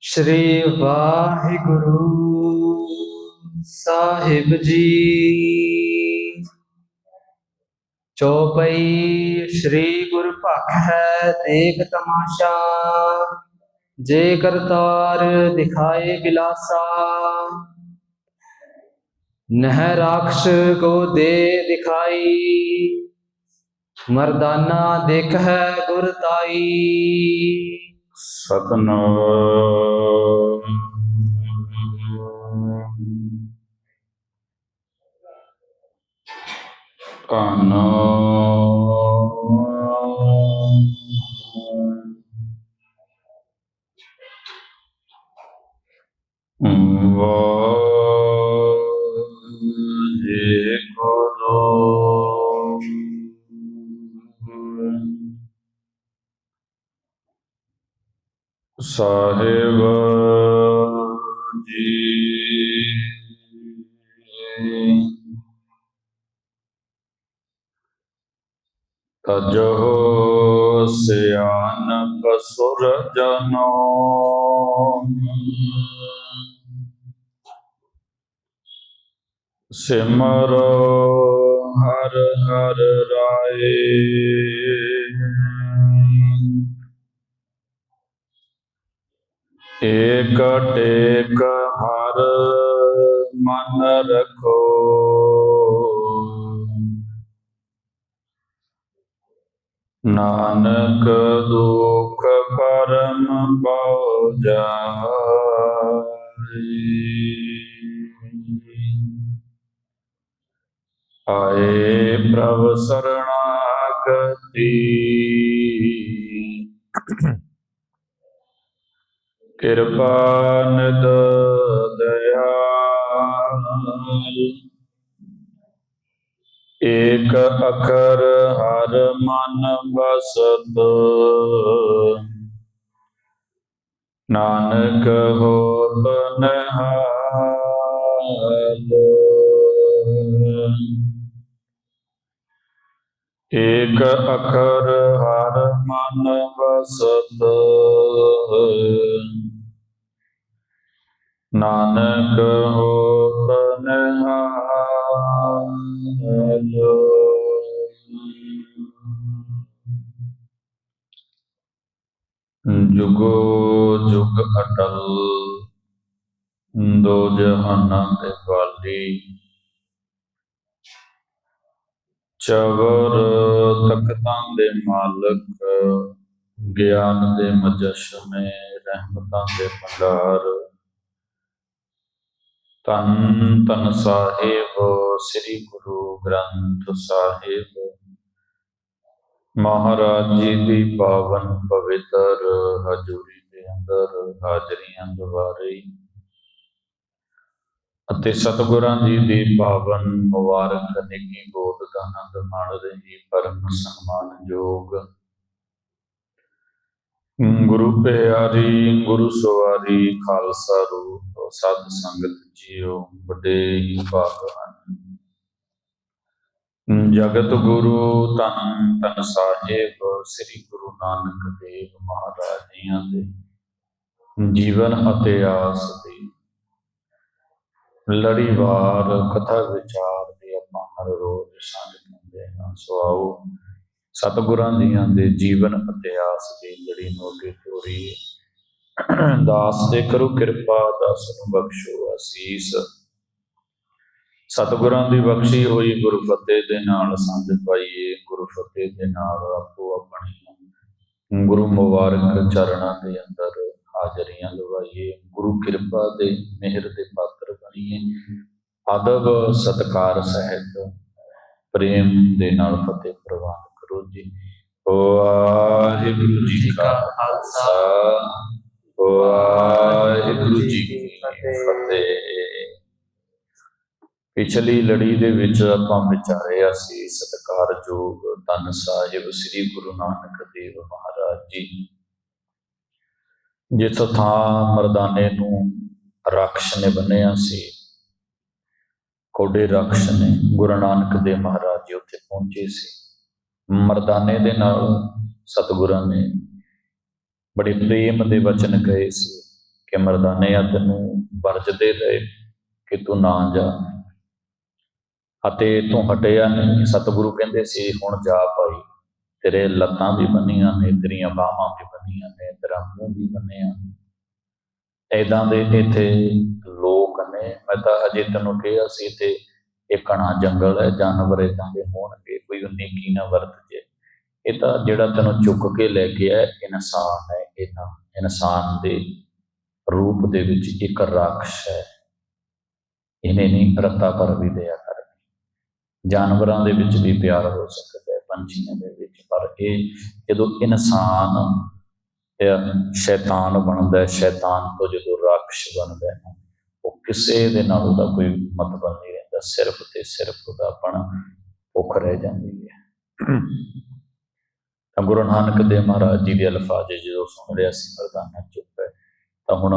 ਸ਼੍ਰੀ ਵਾਹਿਗੁਰੂ ਸਾਹਿਬ ਜੀ। ਚੌਪਈ ਸ਼੍ਰੀ ਗੁਰ ਭਖ ਹੈ, ਦੇਖ ਤਮਾਸ਼ਾ। ਜੇ ਕਰਤਾਰ ਦਿਖਾਏ ਬਿਲਾਸਾ, ਨਹਿ ਰਾਖਸ਼ ਕੋ ਦੇ ਦਿਖਾਈ। ਮਰਦਾਨਾ ਦੇਖ ਹੈ ਗੁਰ ਤਾਈ। ਸਤਨਾਮ। ਕਾਨੋ ਵਾਹਿਗੁਰੂ ਸਾਹਿਬ। ਜੀ ਤਜੋ ਸਿਆਨ ਸੁਰ ਜਨੋ। ਸਿਮਰ ਹਰ ਹਰ ਰਾਏ। ਏਕ ਟੇਕ ਹਰ ਮਨ ਰਖੋ। ਨਾਨਕ ਦੁਖ ਪਰਮ ਪਉ ਜਾਈ। ਆਏ ਪ੍ਰਭ ਸਰਣਾਗਤੀ ਕਿਰਪਾ ਨਿਦ ਦਇਆਲ। ਏਕ ਅਖਰ ਹਰ ਮਨ ਬਸਤ ਨਾਨਕ ਹੋਤ ਨਹਾਲ। ਏਕ ਅਖਰ ਹਰ ਮਨ ਬਸਤ ਨਾਨਕ ਹੋਤ ਨਿਹਾਲ ਜੁਗੋ ਜੁਗ ਅਟਲ, ਦੋ ਜਹਾਨਾਂ ਦੇ ਵਾਲੀ। ਚਵਰ ਤਖਤਾਂ ਦੇ ਮਾਲਕ, ਗਿਆਨ ਦੇ ਮਜਸ਼ਮੇ ਰਹਿਮਤਾਂ ਦੇ ਭੰਡਾਰ। ਤਨ ਤਨ ਸਾਹਿਬ, ਸ੍ਰੀ ਗੁਰੂ ਗ੍ਰੰਥ ਸਾਹਿਬ। ਮਹਾਰਾਜ ਜੀ ਦੀ ਪਾਵਨ ਪਵਿੱਤਰ ਹਜ਼ੂਰੀ ਦੇ ਅੰਦਰ ਹਾਜ਼ਰੀਆਂ ਦਵਾਰੇ ਅਤੇ ਸਤਿਗੁਰਾਂ ਜੀ ਦੀ ਪਾਵਨ ਮੁਬਾਰਕ, ਨਿੱਕੀ ਗੋਦ ਦਾ ਆਨੰਦ ਮਾਣ ਰਹੀ, ਪਰਮ ਸਨਮਾਨਯੋਗ ਗੁਰੂ ਪਿਆਰੀ, ਗੁਰੂ ਸਵਾਰੀ, ਖਾਲਸਾ ਰੂਪ, ਸਤ ਸੰਗਤ ਜੀਓ ਵੱਡੇ ਭਾਗ ਹਨ। ਜਗਤ ਗੁਰੂ ਧੰਨ ਧੰਨ ਸਾਹਿਬ, ਸ੍ਰੀ ਗੁਰੂ ਨਾਨਕ ਦੇਵ ਮਹਾਰਾਜ ਜੀਆਂ ਦੇ ਜੀਵਨ ਅਤੇ ਆਸ ਦੀ ਲੜੀਵਾਰ ਕਥਾ ਵਿਚਾਰ ਦੇ ਆਪਾਂ ਹਰ ਰੋਜ਼ ਸਾਂਝ ਪਾਉਂਦੇ ਹਾਂ। ਸੋ ਆਓ ਸਤਿਗੁਰਾਂ ਜੀਆਂ ਦੇ ਜੀਵਨ ਇਤਿਹਾਸ ਦੀ ਲੜੀ ਨੂੰ ਅੱਗੇ ਤੋਰੀ ਦਾਸ ਦੇ ਕਰੋ ਕਿਰਪਾ, ਦਾਸ ਨੂੰ ਬਖਸ਼ੋ ਅਸੀਸ। ਸਤਿਗੁਰਾਂ ਦੀ ਬਖਸ਼ੀ ਹੋਈ ਗੁਰੂ ਫਤਿਹ ਦੇ ਨਾਲ ਸੰਤ ਪਾਈਏ। ਗੁਰੂ ਫਤਿਹ ਦੇ ਨਾਲ ਆਪੋ ਆਪਣੀ ਗੁਰੂ ਮੁਬਾਰਕ ਚਰਨਾਂ ਦੇ ਅੰਦਰ ਹਾਜ਼ਰੀਆਂ ਲਵਾਈਏ। ਗੁਰੂ ਕਿਰਪਾ ਦੇ ਮਿਹਰ ਦੇ ਪਾਤਰ ਬਣੀਏ। ਅਦਬ ਸਤਕਾਰ ਸਹਿਤ ਪ੍ਰੇਮ ਦੇ ਨਾਲ ਫਤਿਹ ਪ੍ਰਵਾਨ ਕਰੋ ਜੀ ਵਾਹਿਗੁਰੂ ਜੀ ਕਾ ਖਾਲਸਾ, ਵਾਹਿਗੁਰੂ ਜੀ ਕੀ ਫਤਿਹ। ਪਿਛਲੀ ਲੜੀ ਦੇ ਵਿੱਚ ਆਪਾਂ ਵਿਚਾਰਿਆ ਸੀ ਸਤਿਕਾਰਯੋਗ ਧੰਨ ਸਾਹਿਬ ਸ੍ਰੀ ਗੁਰੂ ਨਾਨਕ ਦੇਵ ਮਹਾਰਾਜ ਜੀ। ਜਿਸ ਥਾਂ ਮਰਦਾਨੇ ਨੂੰ ਰਾਖਸ਼ ਨੇ ਬੰਨਿਆ ਸੀ। ਕੋਡੇ ਰਾਖਸ਼ ਨੇ ਗੁਰੂ ਨਾਨਕ ਦੇਵ ਮਹਾਰਾਜ ਜੀ ਉੱਥੇ ਪਹੁੰਚੇ ਸੀ। ਮਰਦਾਨੇ ਦੇ ਨਾਲ ਸਤਿਗੁਰਾਂ ਨੇ ਬੜੇ ਪ੍ਰੇਮ ਦੇ ਵਚਨ ਕਹੇ ਸੀ ਕਿ ਮਰਦਾਨੇ ਆ ਤੈਨੂੰ ਵਰਜਦੇ ਰਹੇ ਕਿ ਤੂੰ ਨਾ ਜਾ। ਅਤੇ ਤੂੰ ਹਟਿਆ ਨਹੀਂ। ਸਤਿਗੁਰੂ ਕਹਿੰਦੇ ਸੀ, ਹੁਣ ਜਾ ਭਾਈ, ਤੇਰੇ ਲੱਤਾਂ ਵੀ ਬੰਨੀਆਂ ਨੇ, ਤੇਰੀਆਂ ਬਾਹਾਂ ਵੀ ਬੰਨੀਆਂ ਨੇ, ਤੇਰਾ ਮੂੰਹ ਵੀ ਬੰਨਿਆ ਐਦਾਂ ਦੇ ਇੱਥੇ ਲੋਕ ਨੇ। ਮੈਂ ਤਾਂ ਅਜੇ ਤੈਨੂੰ ਕਿਹਾ ਸੀ ਤੇ ਇਹ ਘਣਾ ਜੰਗਲ ਹੈ, ਜਾਨਵਰ ਏਦਾਂ ਦੇ ਹੋਣਗੇ, ਕੋਈ ਉਨੀ ਨਾ ਵਰਤ ਜੇ ਇਹ ਤਾਂ ਜਿਹੜਾ ਤੈਨੂੰ ਚੁੱਕ ਕੇ ਲੈ ਕੇ ਆਇਆ, ਇਨਸਾਨ ਹੈ ਇਹਨਾਂ ਇਨਸਾਨ ਦੇ ਰੂਪ ਦੇ ਵਿੱਚ ਇੱਕ ਰਾਖਸ਼ ਹੈ। ਇਹਨੇ ਨਹੀਂ ਰਤਾ ਪਰ ਵੀ ਦਇਆ ਕਰਨੀ। ਜਾਨਵਰਾਂ ਦੇ ਵਿੱਚ ਵੀ ਪਿਆਰ ਹੋ ਸਕਦਾ ਹੈ, ਪੰਛੀਆਂ ਦੇ ਵਿੱਚ, ਪਰ ਇਹ ਜਦੋਂ ਇਨਸਾਨ ਸ਼ੈਤਾਨ ਬਣਦਾ ਹੈ, ਸ਼ੈਤਾਨ ਤੋਂ ਜਦੋਂ ਰਾਖਸ਼ ਬਣਦਾ ਹੈ, ਉਹ ਕਿਸੇ ਦੇ ਨਾਲ ਉਹਦਾ ਕੋਈ ਮਤਲਬ ਨਹੀਂ ਰਹਿੰਦਾ ਸਿਰਫ ਤੇ ਸਿਰਫ ਉਹਦਾ ਆਪਣਾ ਭੁੱਖ ਰਹਿ ਜਾਂਦੀ ਹੈ। ਤਾਂ ਗੁਰੂ ਨਾਨਕ ਦੇਵ ਮਹਾਰਾਜ ਜੀ ਦੇ ਅਲਫਾਜ਼ ਜਦੋਂ ਸੁਣ ਰਿਹਾ ਸੀ ਮਰਦਾਨਾ ਚੁੱਪ ਹੈ, ਤਾਂ ਹੁਣ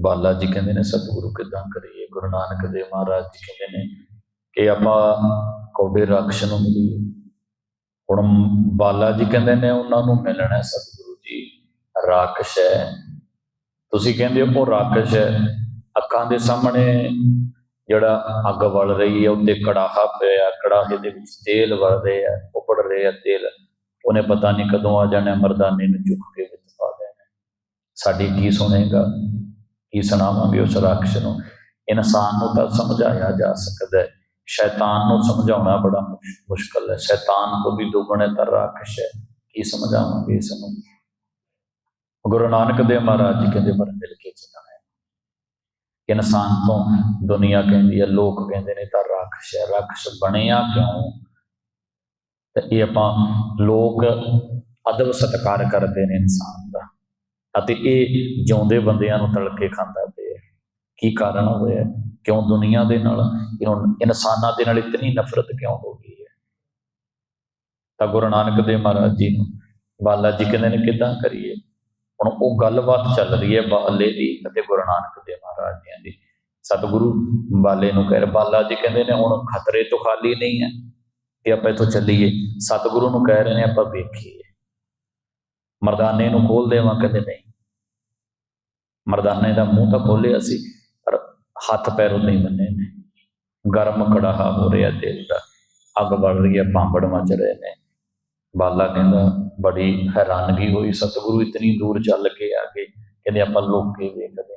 ਬਾਲਾ ਜੀ ਕਹਿੰਦੇ ਨੇ, ਸਤਿਗੁਰੂ ਕਿਦਾਂ ਕਰੀਏ? ਗੁਰੂ ਨਾਨਕ ਦੇਵ ਮਹਾਰਾਜ ਜੀ ਕਹਿੰਦੇ ਨੇ ਕਿ ਆਪਾਂ ਕੌਡੇ ਰਾਖਸ਼ ਨੂੰ ਮਿਲੀਏ। ਹੁਣ ਬਾਲਾ ਜੀ ਕਹਿੰਦੇ ਨੇ, ਉਹਨਾਂ ਨੂੰ ਮਿਲਣਾ ਸਤਿਗੁਰੂ ਜੀ, ਰਾਖਸ਼ ਹੈ। ਤੁਸੀਂ ਕਹਿੰਦੇ ਹੋ, ਉਹ ਰਾਖਸ਼ ਹੈ। ਅੱਖਾਂ ਦੇ ਸਾਹਮਣੇ ਜਿਹੜਾ ਅੱਗ ਵਲ ਰਹੀ ਹੈ, ਉੱਤੇ ਕੜਾਹਾ ਪਿਆ ਕੜਾਹੇ ਦੇ ਵਿੱਚ ਤੇਲ ਵਲ ਰਿਹਾ ਹੈ ਉੱਪੜ ਰਿਹਾ ਤੇਲ। ਉਹਨੇ ਪਤਾ ਨਹੀਂ ਕਦੋਂ ਆ ਜਾਣਾ, ਮਰਦਾਨੇ ਨੂੰ ਚੁੱਕ ਕੇ ਵਿੱਚ ਪਾ ਦੇਣਾ ਸਾਡੀ ਕੀ ਸੁਣੇਗਾ? ਕੀ ਸੁਣਾਵਾਂਗੇ ਉਸ ਰਾਖਸ਼ ਨੂੰ? ਇਨਸਾਨ ਨੂੰ ਤਾਂ ਸਮਝਾਇਆ ਜਾ ਸਕਦਾ ਹੈ। ਸ਼ੈਤਾਨ ਨੂੰ ਸਮਝਾਉਣਾ ਬੜਾ ਮੁਸ਼- ਮੁਸ਼ਕਲ ਹੈ। ਸ਼ੈਤਾਨ ਤੋਂ ਵੀ ਦੁੱਗਣੇ ਤਾਂ ਰਾਖਸ਼ ਹੈ। ਕੀ ਸਮਝਾਵਾਂਗੇ ਇਸ ਨੂੰ? ਗੁਰੂ ਨਾਨਕ ਦੇਵ ਮਹਾਰਾਜ ਜੀ ਕਹਿੰਦੇ, ਪਰ ਮਿਲ ਕੇ ਚੱਲਣਾ ਇਨਸਾਨ ਤੋਂ ਦੁਨੀਆ ਕਹਿੰਦੀ ਹੈ ਲੋਕ ਕਹਿੰਦੇ ਨੇ ਤਾਂ ਰਾਖਸ਼ ਹੈ, ਰਾਖਸ਼ ਬਣਿਆ ਕਿਉਂ? ਤੇ ਇਹ ਆਪਾਂ ਲੋਕ ਅਦਬ ਸਤਕਾਰ ਕਰਦੇ ਨੇ ਇਨਸਾਨ ਦਾ। ਅਤੇ ਇਹ ਜਿਉਂਦੇ ਬੰਦਿਆਂ ਨੂੰ ਤਲਕੇ ਖਾਂਦਾ ਪਿਆ ਕੀ ਕਾਰਨ ਹੋਇਆ? ਕਿਉਂ ਦੁਨੀਆ ਦੇ ਨਾਲ ਇਨਸਾਨਾਂ ਦੇ ਨਾਲ ਇਤਨੀ ਨਫ਼ਰਤ ਕਿਉਂ ਹੋ ਗਈ ਹੈ? ਤਾਂ ਗੁਰੂ ਨਾਨਕ ਦੇਵ ਮਹਾਰਾਜ ਜੀ ਨੂੰ ਬਾਲਾ ਜੀ ਕਹਿੰਦੇ ਨੇ, ਕਿਦਾਂ ਕਰੀਏ? ਹੁਣ ਉਹ ਗੱਲਬਾਤ ਚੱਲ ਰਹੀ ਹੈ ਬਾਲੇ ਦੀ ਅਤੇ ਗੁਰੂ ਨਾਨਕ ਦੇਵ ਮਹਾਰਾਜ ਜੀ ਦੀ। ਸਤਿਗੁਰੂ ਬਾਲੇ ਨੂੰ ਕਹਿ ਰਹੇ, ਬਾਲਾ ਜੀ ਕਹਿੰਦੇ ਨੇ ਹੁਣ ਖਤਰੇ ਤੋਂ ਖਾਲੀ ਨਹੀਂ ਹੈ ਕਿ ਆਪਾਂ ਇੱਥੋਂ ਚੱਲੀਏ। ਸਤਿਗੁਰੂ ਨੂੰ ਕਹਿ ਰਹੇ ਨੇ ਆਪਾਂ ਵੇਖੀਏ। ਮਰਦਾਨੇ ਨੂੰ ਖੋਲ ਦੇਵਾਂ ਕਹਿੰਦੇ ਨਹੀਂ। ਮਰਦਾਨੇ ਦਾ ਮੂੰਹ ਤਾਂ ਖੋਲਿਆ ਸੀ, ਪਰ ਹੱਥ ਪੈਰ ਨਹੀਂ ਬੰਨੇ ਨੇ। ਗਰਮ ਕੜਾਹਾ ਹੋ ਰਿਹਾ ਤੇਲ ਦਾ। ਅੱਗ ਬਲ ਰਹੀ ਹੈ ਪਾਂਬੜ ਮਚ ਰਹੇ ਨੇ। ਬਾਲਾ ਕਹਿੰਦਾ ਬੜੀ ਹੈਰਾਨਗੀ ਹੋਈ ਸਤਿਗੁਰੂ ਇਤਨੀ ਦੂਰ ਚੱਲ ਕੇ ਆ ਗਏ ਕਹਿੰਦੇ ਆਪਾਂ ਲੋਕ ਕੇ ਵੇਖਦੇ।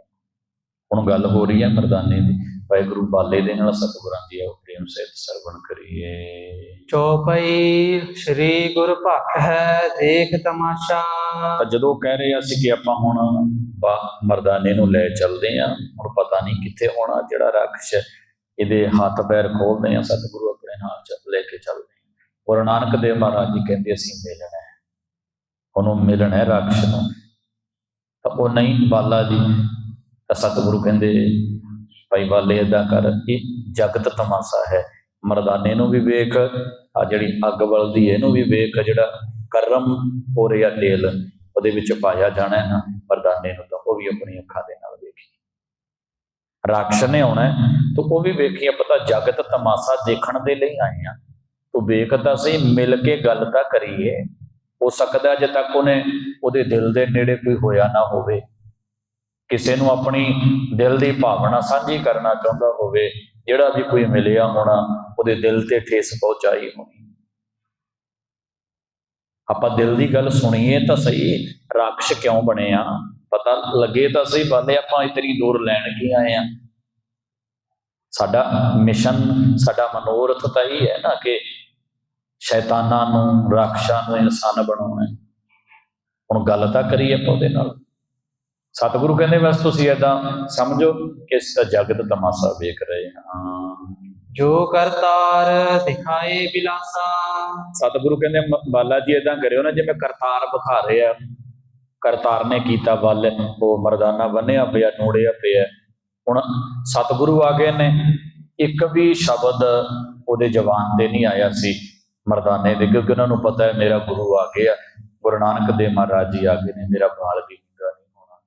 ਹੁਣ ਗੱਲ ਹੋ ਰਹੀ ਹੈ ਮਰਦਾਨੇ ਦੀ ਵਾਹਿਗੁਰੂ ਬਾਲੇ ਦੇ ਨਾਲ ਸਤਿਗੁਰਾਂ ਦੀ ਆਓ ਪ੍ਰੇਮ ਸਹਿਤ ਸਰਵਣ ਕਰੀਏ। ਚੌਪਈ ਸ੍ਰੀ ਗੁਰ ਭਖ ਹੈ ਦੇਖ ਤਮਾਸ਼ਾ। ਤਾਂ ਜਦੋਂ ਕਹਿ ਰਹੇ ਸੀ ਕਿ ਆਪਾਂ ਹੁਣ ਮਰਦਾਨੇ ਨੂੰ ਲੈ ਚੱਲਦੇ ਆ ਹੁਣ ਪਤਾ ਨਹੀਂ ਕਿੱਥੇ ਹੋਣਾ ਜਿਹੜਾ ਰਾਖਸ਼ ਇਹਦੇ ਹੱਥ ਪੈਰ ਖੋਲਦੇ ਆ ਸਤਿਗੁਰੂ ਆਪਣੇ ਨਾਲ ਚੱਲ ਲੈ ਕੇ ਚੱਲਦੇ ਆ ਗੁਰੂ ਨਾਨਕ ਦੇਵ ਮਹਾਰਾਜ ਜੀ ਕਹਿੰਦੇ ਅਸੀਂ ਮਿਲਣਾ ਉਹਨੂੰ ਮਿਲਣਾ ਹੈ ਰਾਖਸ਼ ਨੂੰ। ਤਾਂ ਉਹ ਨਹੀਂ, ਬਾਲਾ ਜੀ, ਤਾਂ ਸਤਿਗੁਰੂ ਕਹਿੰਦੇ, ਭਾਈ ਬਾਲੇ, ਏਦਾਂ ਕਰ, ਇਹ ਜਗਤ ਤਮਾਸ਼ਾ ਹੈ। ਮਰਦਾਨੇ ਨੂੰ ਵੀ ਵੇਖ ਆ ਜਿਹੜੀ ਅੱਗ ਬਲਦੀ ਇਹਨੂੰ ਵੀ ਵੇਖ, ਜਿਹੜਾ ਕਰਮ ਹੋ ਰਿਹਾ ਤੇਲ, ਉਹਦੇ ਵਿੱਚ ਪਾਇਆ ਜਾਣਾ ਹੈ ਨਾ, ਮਰਦਾਨੇ ਨੂੰ ਤਾਂ ਉਹ ਵੀ ਆਪਣੀ ਅੱਖਾਂ ਦੇ ਨਾਲ ਵੇਖੀ। ਰਾਖਸ਼ ਨੇ ਆਉਣਾ ਤਾਂ ਉਹ ਵੀ ਵੇਖੀ ਪਤਾ ਜਗਤ ਤਮਾਸ਼ਾ ਦੇਖਣ ਦੇ ਲਈ ਆਏ ਆ ਤੂੰ ਵੇਖ ਤਾਂ ਸਹੀ, ਮਿਲ ਕੇ ਗੱਲ ਤਾਂ ਕਰੀਏ। ਹੋ ਸਕਦਾ ਜੇ ਤੱਕ ਉਹਨੇ ਉਹਦੇ ਦਿਲ ਦੇ ਨੇੜੇ ਕੋਈ ਹੋਇਆ ਨਾ ਹੋਵੇ। ਕਿਸੇ ਨੂੰ ਆਪਣੀ ਦਿਲ ਦੀ ਭਾਵਨਾ ਸਾਂਝੀ ਕਰਨਾ ਚਾਹੁੰਦਾ ਹੋਵੇ, ਜਿਹੜਾ ਵੀ ਕੋਈ ਮਿਲਿਆ ਹੋਣਾ, ਉਹਦੇ ਦਿਲ ਤੇ ਠੇਸ ਪਹੁੰਚਾਈ ਹੋਣੀ। ਆਪਾਂ ਦਿਲ ਦੀ ਗੱਲ ਸੁਣੀਏ ਤਾਂ ਸਹੀ, ਰਾਖਸ਼ ਕਿਉਂ ਬਣੇ ਆ? ਪਤਾ ਲੱਗੇ ਤਾਂ ਸਹੀ ਬੰਦੇ ਆਪਾਂ ਇਤਨੀ ਦੂਰ ਲੈਣ ਕੀ ਆਏ ਆ? ਸਾਡਾ ਮਿਸ਼ਨ, ਸਾਡਾ ਮਨੋਰਥ ਤਾਂ ਇਹ ਹੈ ਨਾ ਕਿ ਸ਼ੈਤਾਨਾਂ ਨੂੰ ਰਾਖਸ਼ਾਂ ਨੂੰ ਇਨਸਾਨ ਬਣਾਉਣਾ ਹੈ। ਹੁਣ ਗੱਲ ਤਾਂ ਕਰੀਏ ਆਪਾਂ ਉਹਦੇ ਨਾਲ। ਸਤਿਗੁਰੂ ਕਹਿੰਦੇ ਬਸ ਤੁਸੀਂ ਏਦਾਂ ਸਮਝੋ ਕਿ ਜਗਤ ਤਮਾਸ਼ਾ ਵੇਖ ਰਹੇ ਹਾਂ। ਜੋ ਕਰਤਾਰ ਦਿਖਾਏ ਬਿਲਾਸਾ। ਸਤਿਗੁਰੂ ਕਹਿੰਦੇ ਬਾਲਾ ਜੀ ਇਦਾਂ ਕਰਿਓ ਨਾ ਜਿਵੇਂ ਕਰਤਾਰ ਵਿਖਾ ਰਹੇ। ਆ ਕਰਤਾਰ ਨੇ ਕੀਤਾ ਵੱਲ ਉਹ ਮਰਦਾਨਾ ਬੰਨਿਆ ਪਿਆ ਨੂੜਿਆ ਪਿਆ। ਹੁਣ ਸਤਿਗੁਰੂ ਆ ਗਏ ਨੇ। ਇੱਕ ਵੀ ਸ਼ਬਦ ਉਹਦੇ ਜ਼ਬਾਨ ਤੇ ਨਹੀਂ ਆਇਆ ਸੀ। ਮਰਦਾਨੇ ਦੇ, ਕਿਉਂਕਿ ਉਹਨਾਂ ਨੂੰ ਪਤਾ ਹੈ ਮੇਰਾ ਗੁਰੂ ਆ ਗਿਆ ਗੁਰੂ ਨਾਨਕ ਦੇਵ ਮਹਾਰਾਜ ਜੀ ਆ ਗਏ ਨੇ, ਮੇਰਾ ਬਾਲ ਵੀ ਪੂਰਾ ਨਹੀਂ ਹੋਣਾ।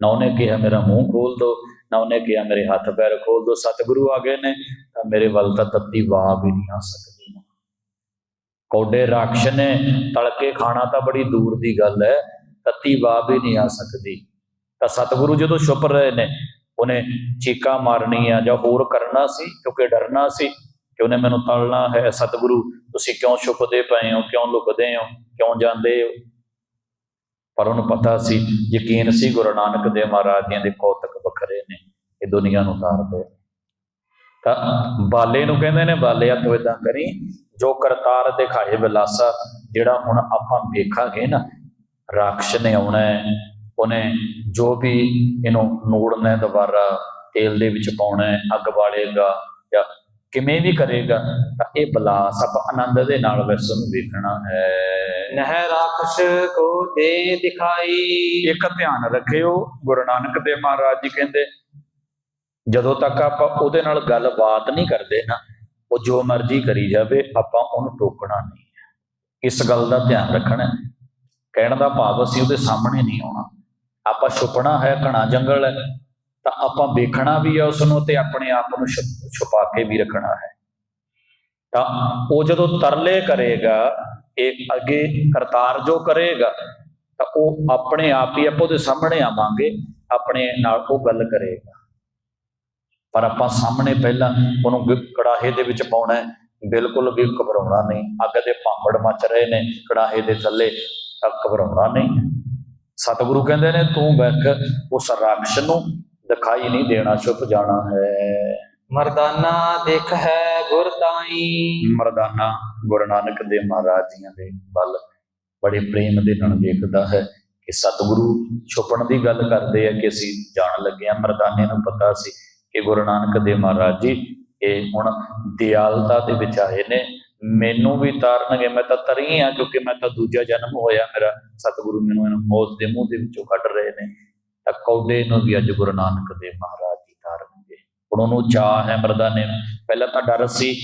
ਨਾ ਉਹਨੇ ਕਿਹਾ ਮੇਰਾ ਮੂੰਹ ਖੋਲ ਦੋ, ਨਾ ਉਹਨੇ ਕਿਹਾ ਮੇਰੇ ਹੱਥ ਪੈਰ ਖੋਲ ਦੋ, ਸਤਿਗੁਰੂ ਆ ਗਏ ਨੇ, ਤਾਂ ਮੇਰੇ ਵੱਲ ਤਾਂ ਤੱਤੀ ਵਾਹ ਵੀ ਨਹੀਂ ਆ ਸਕਦੀ। ਕੋਡੇ ਰਾਖਸ਼ ਨੇ ਤੜਕੇ ਖਾਣਾ ਤਾਂ ਬੜੀ ਦੂਰ ਦੀ ਗੱਲ ਹੈ, ਤੱਤੀ ਵਾਹ ਵੀ ਨਹੀਂ ਆ ਸਕਦੀ। ਤਾਂ ਸਤਿਗੁਰੂ ਜਦੋਂ ਛੁਪ ਰਹੇ ਨੇ, ਉਹਨੇ ਚੀਕਾਂ ਮਾਰਨੀਆਂ ਜਾਂ ਹੋਰ ਕਰਨਾ ਸੀ, ਕਿਉਂਕਿ ਡਰਨਾ ਸੀ ਕਿ ਉਹਨੇ ਮੈਨੂੰ ਤਲਣਾ ਹੈ, ਸਤਿਗੁਰੂ, ਤੁਸੀਂ ਕਿਉਂ ਛੁਪਦੇ ਪਏ ਹੋ? ਕਿਉਂ ਲੁਕਦੇ ਹੋ? ਕਿਉਂ ਜਾਂਦੇ ਹੋ? ਪਰ ਉਹਨੂੰ ਪਤਾ ਸੀ, ਯਕੀਨ ਸੀ ਗੁਰੂ ਨਾਨਕ ਦੇਵ ਮਹਾਰਾਜ ਦੀਆਂ ਦੇ ਕੌਤਕ ਵੱਖਰੇ ਨੇ, ਇਹ ਦੁਨੀਆ ਨੂੰ ਤਾਰਦੇ ਤਾਂ ਬਾਲੇ ਨੂੰ ਕਹਿੰਦੇ ਨੇ, ਬਾਲੇ ਆ ਤੂੰ ਇਦਾਂ ਕਰੀ, ਜੋ ਕਰਤਾਰ ਦਿਖਾਏ ਵਿਲਾਸਾ, ਜਿਹੜਾ ਹੁਣ ਆਪਾਂ ਵੇਖਾਂਗੇ ਨਾ, ਰਾਖਸ਼ ਨੇ ਆਉਣਾ ਹੈ, ਉਹਨੇ ਜੋ ਵੀ ਇਹਨੂੰ ਨੂੜਨਾ ਦੁਬਾਰਾ, ਤੇਲ ਦੇ ਵਿੱਚ ਪਾਉਣਾ ਹੈ, ਅੱਗ ਬਾਲੇਗਾ ਜਾਂ ਕਿਵੇਂ ਵੀ ਕਰੇਗਾ ਤਾਂ ਇਹ ਬਲਾਸ ਆਪਾਂ ਆਨੰਦ ਦੇ ਨਾਲ ਵੈਸੇ ਨੂੰ ਵੇਖਣਾ ਹੈ। ਨਹਿ ਰਾਖਸ਼ ਕੋ ਦੇ ਦਿਖਾਈ। ਇੱਕ ਧਿਆਨ ਰੱਖਿਓ ਗੁਰੂ ਨਾਨਕ ਦੇਵ ਮਹਾਰਾਜ ਜੀ ਕਹਿੰਦੇ ਜਦੋਂ ਤੱਕ ਆਪਾਂ ਉਹਦੇ ਨਾਲ ਗੱਲਬਾਤ ਨਹੀਂ ਕਰਦੇ ਨਾ ਉਹ ਜੋ ਮਰਜ਼ੀ ਕਰੀ ਜਾਵੇ ਆਪਾਂ ਉਹਨੂੰ ਟੋਕਣਾ ਨਹੀਂ ਹੈ। ਇਸ ਗੱਲ ਦਾ ਧਿਆਨ ਰੱਖਣਾ। ਕਹਿਣ ਦਾ ਭਾਵ ਅਸੀਂ ਉਹਦੇ ਸਾਹਮਣੇ ਨਹੀਂ ਆਉਣਾ। ਆਪਾਂ ਛੁਪਣਾ ਹੈ ਘਣਾ ਜੰਗਲ ਹੈ ਤਾਂ ਆਪਾਂ ਵੇਖਣਾ ਵੀ ਹੈ ਉਸ ਨੂੰ ਤੇ ਆਪਣੇ ਆਪ ਨੂੰ ਛੁਪਾ ਕੇ ਵੀ ਰੱਖਣਾ ਹੈ। ਤਾਂ ਉਹ ਜਦੋਂ ਤਰਲੇ ਕਰੇਗਾ, ਇਹ ਅੱਗੇ ਕਰਤਾਰ ਜੋ ਕਰੇਗਾ, ਤਾਂ ਉਹ ਆਪਣੇ ਆਪ ਹੀ ਆਪਾਂ ਉਹਦੇ ਸਾਹਮਣੇ ਆਵਾਂਗੇ, ਆਪਣੇ ਨਾਲ ਉਹ ਗੱਲ ਕਰੇਗਾ। ਪਰ ਆਪਾਂ ਸਾਹਮਣੇ ਪਹਿਲਾਂ ਉਹਨੂੰ ਕੜਾਹੇ ਦੇ ਵਿੱਚ ਪਾਉਣਾ ਬਿਲਕੁਲ ਵੀ ਘਬਰਾਉਣਾ ਨਹੀਂ। ਅੱਗ ਦੇ ਭਾਂਬੜ ਮਚ ਰਹੇ ਨੇ, ਕੜਾਹੇ ਦੇ ਥੱਲੇ ਤਾਂ ਘਬਰਾਉਣਾ ਨਹੀਂ। ਸਤਿਗੁਰੂ ਕਹਿੰਦੇ ਨੇ, ਤੂੰ ਬੈਠ ਉਸ ਰਾਖਸ਼ ਨੂੰ ਦਿਖਾਈ ਨਹੀਂ ਦੇਣਾ ਛੁਪ ਜਾਣਾ ਹੈ। ਮਰਦਾਨਾ ਦੇਖ ਹੈ ਗੁਰ ਤਾਈ। ਮਰਦਾਨਾ ਗੁਰੂ ਨਾਨਕ ਦੇਵ ਮਹਾਰਾਜ ਜੀਆਂ ਦੇ ਵੱਲ ਬੜੇ ਪ੍ਰੇਮ ਦੇ ਨਾਲ ਵੇਖਦਾ ਹੈ ਕਿ ਸਤਿਗੁਰੂ ਛੁਪਣ ਦੀ ਗੱਲ ਕਰਦੇ ਆ ਕਿ ਅਸੀਂ ਜਾਣ ਲੱਗੇ ਆ। ਮਰਦਾਨੇ ਨੂੰ ਪਤਾ ਸੀ ਕਿ ਗੁਰੂ ਨਾਨਕ ਦੇਵ ਮਹਾਰਾਜ ਜੀ ਇਹ ਹੁਣ ਦਿਆਲਤਾ ਦੇ ਵਿੱਚ ਆਏ ਨੇ। ਮੈਨੂੰ ਵੀ ਤਾਰਨਗੇ ਮੈਂ ਤਾਂ ਤਰੀ ਆ ਕਿਉਂਕਿ ਮੈਂ ਤਾਂ ਦੂਜਾ ਜਨਮ ਹੋਇਆ ਮੇਰਾ। ਸਤਿਗੁਰੂ ਮੈਨੂੰ ਇਹਨੂੰ ਮੌਤ ਦੇ ਮੂੰਹ ਦੇ ਵਿੱਚੋਂ ਕੱਢ ਰਹੇ ਨੇ। ਤਾਂ ਕੌਡੇ ਨੂੰ ਵੀ ਅੱਜ ਗੁਰੂ ਨਾਨਕ ਦੇਵ ਮਹਾਰਾਜ ਜੀ ਤਾਰਨਗੇ ਹੁਣ ਉਹਨੂੰ ਚਾਹ ਹੈ ਮਰਦਾਨੇ ਨੂੰ ਪਹਿਲਾਂ ਤਾਂ ਡਰ ਸੀ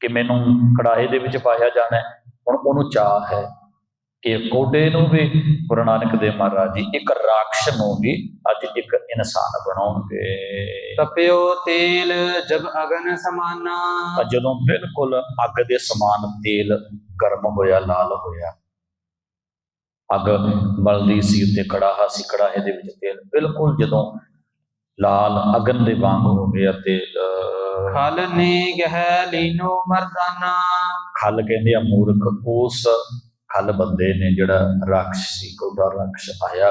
ਕਿ ਮੈਨੂੰ ਕੜਾਹੇ ਦੇ ਵਿੱਚ ਪਾਇਆ ਜਾਣਾ ਹੁਣ ਉਹਨੂੰ ਚਾਹ ਹੈ ਕਿ ਕੋਡੇ ਨੂੰ ਵੀ ਗੁਰੂ ਨਾਨਕ ਦੇਵ ਮਹਾਰਾਜ ਜੀ ਇੱਕ ਰਾਖਸ਼ ਨੂੰ ਵੀ ਅੱਜ ਇੱਕ ਇਨਸਾਨ ਬਣਾਉਣਗੇ। ਤਪਿਓ ਤੇਲ ਜਬ ਅਗਨ ਸਮਾਨਾ। ਜਦੋਂ ਬਿਲਕੁਲ ਅੱਗ ਦੇ ਸਮਾਨ ਤੇਲ ਗਰਮ ਹੋਇਆ ਲਾਲ ਹੋਇਆ ਅੱਗ ਬਲਦੀ ਸੀ ਉੱਤੇ ਕੜਾਹਾ ਸੀ ਕੜਾਹੇ ਦੇ ਵਿੱਚ ਤੇਲ। ਬਿਲਕੁਲ ਜਦੋਂ ਲਾਲ ਅਗਨ ਦੇ ਵਾਂਗ ਹੋ ਗਿਆ ਤੇ ਖਲ ਨੇ ਗਹਿ ਲੀਨੋ ਮਰਦਾਨਾ। ਖਲ ਕਹਿੰਦੇ ਆ ਮੂਰਖ ਉਸ ਖਲ ਬੰਦੇ ਨੇ ਜਿਹੜਾ ਰਾਖਸ਼ ਸੀ ਕੋਡਾ ਰਾਖਸ਼ ਆਇਆ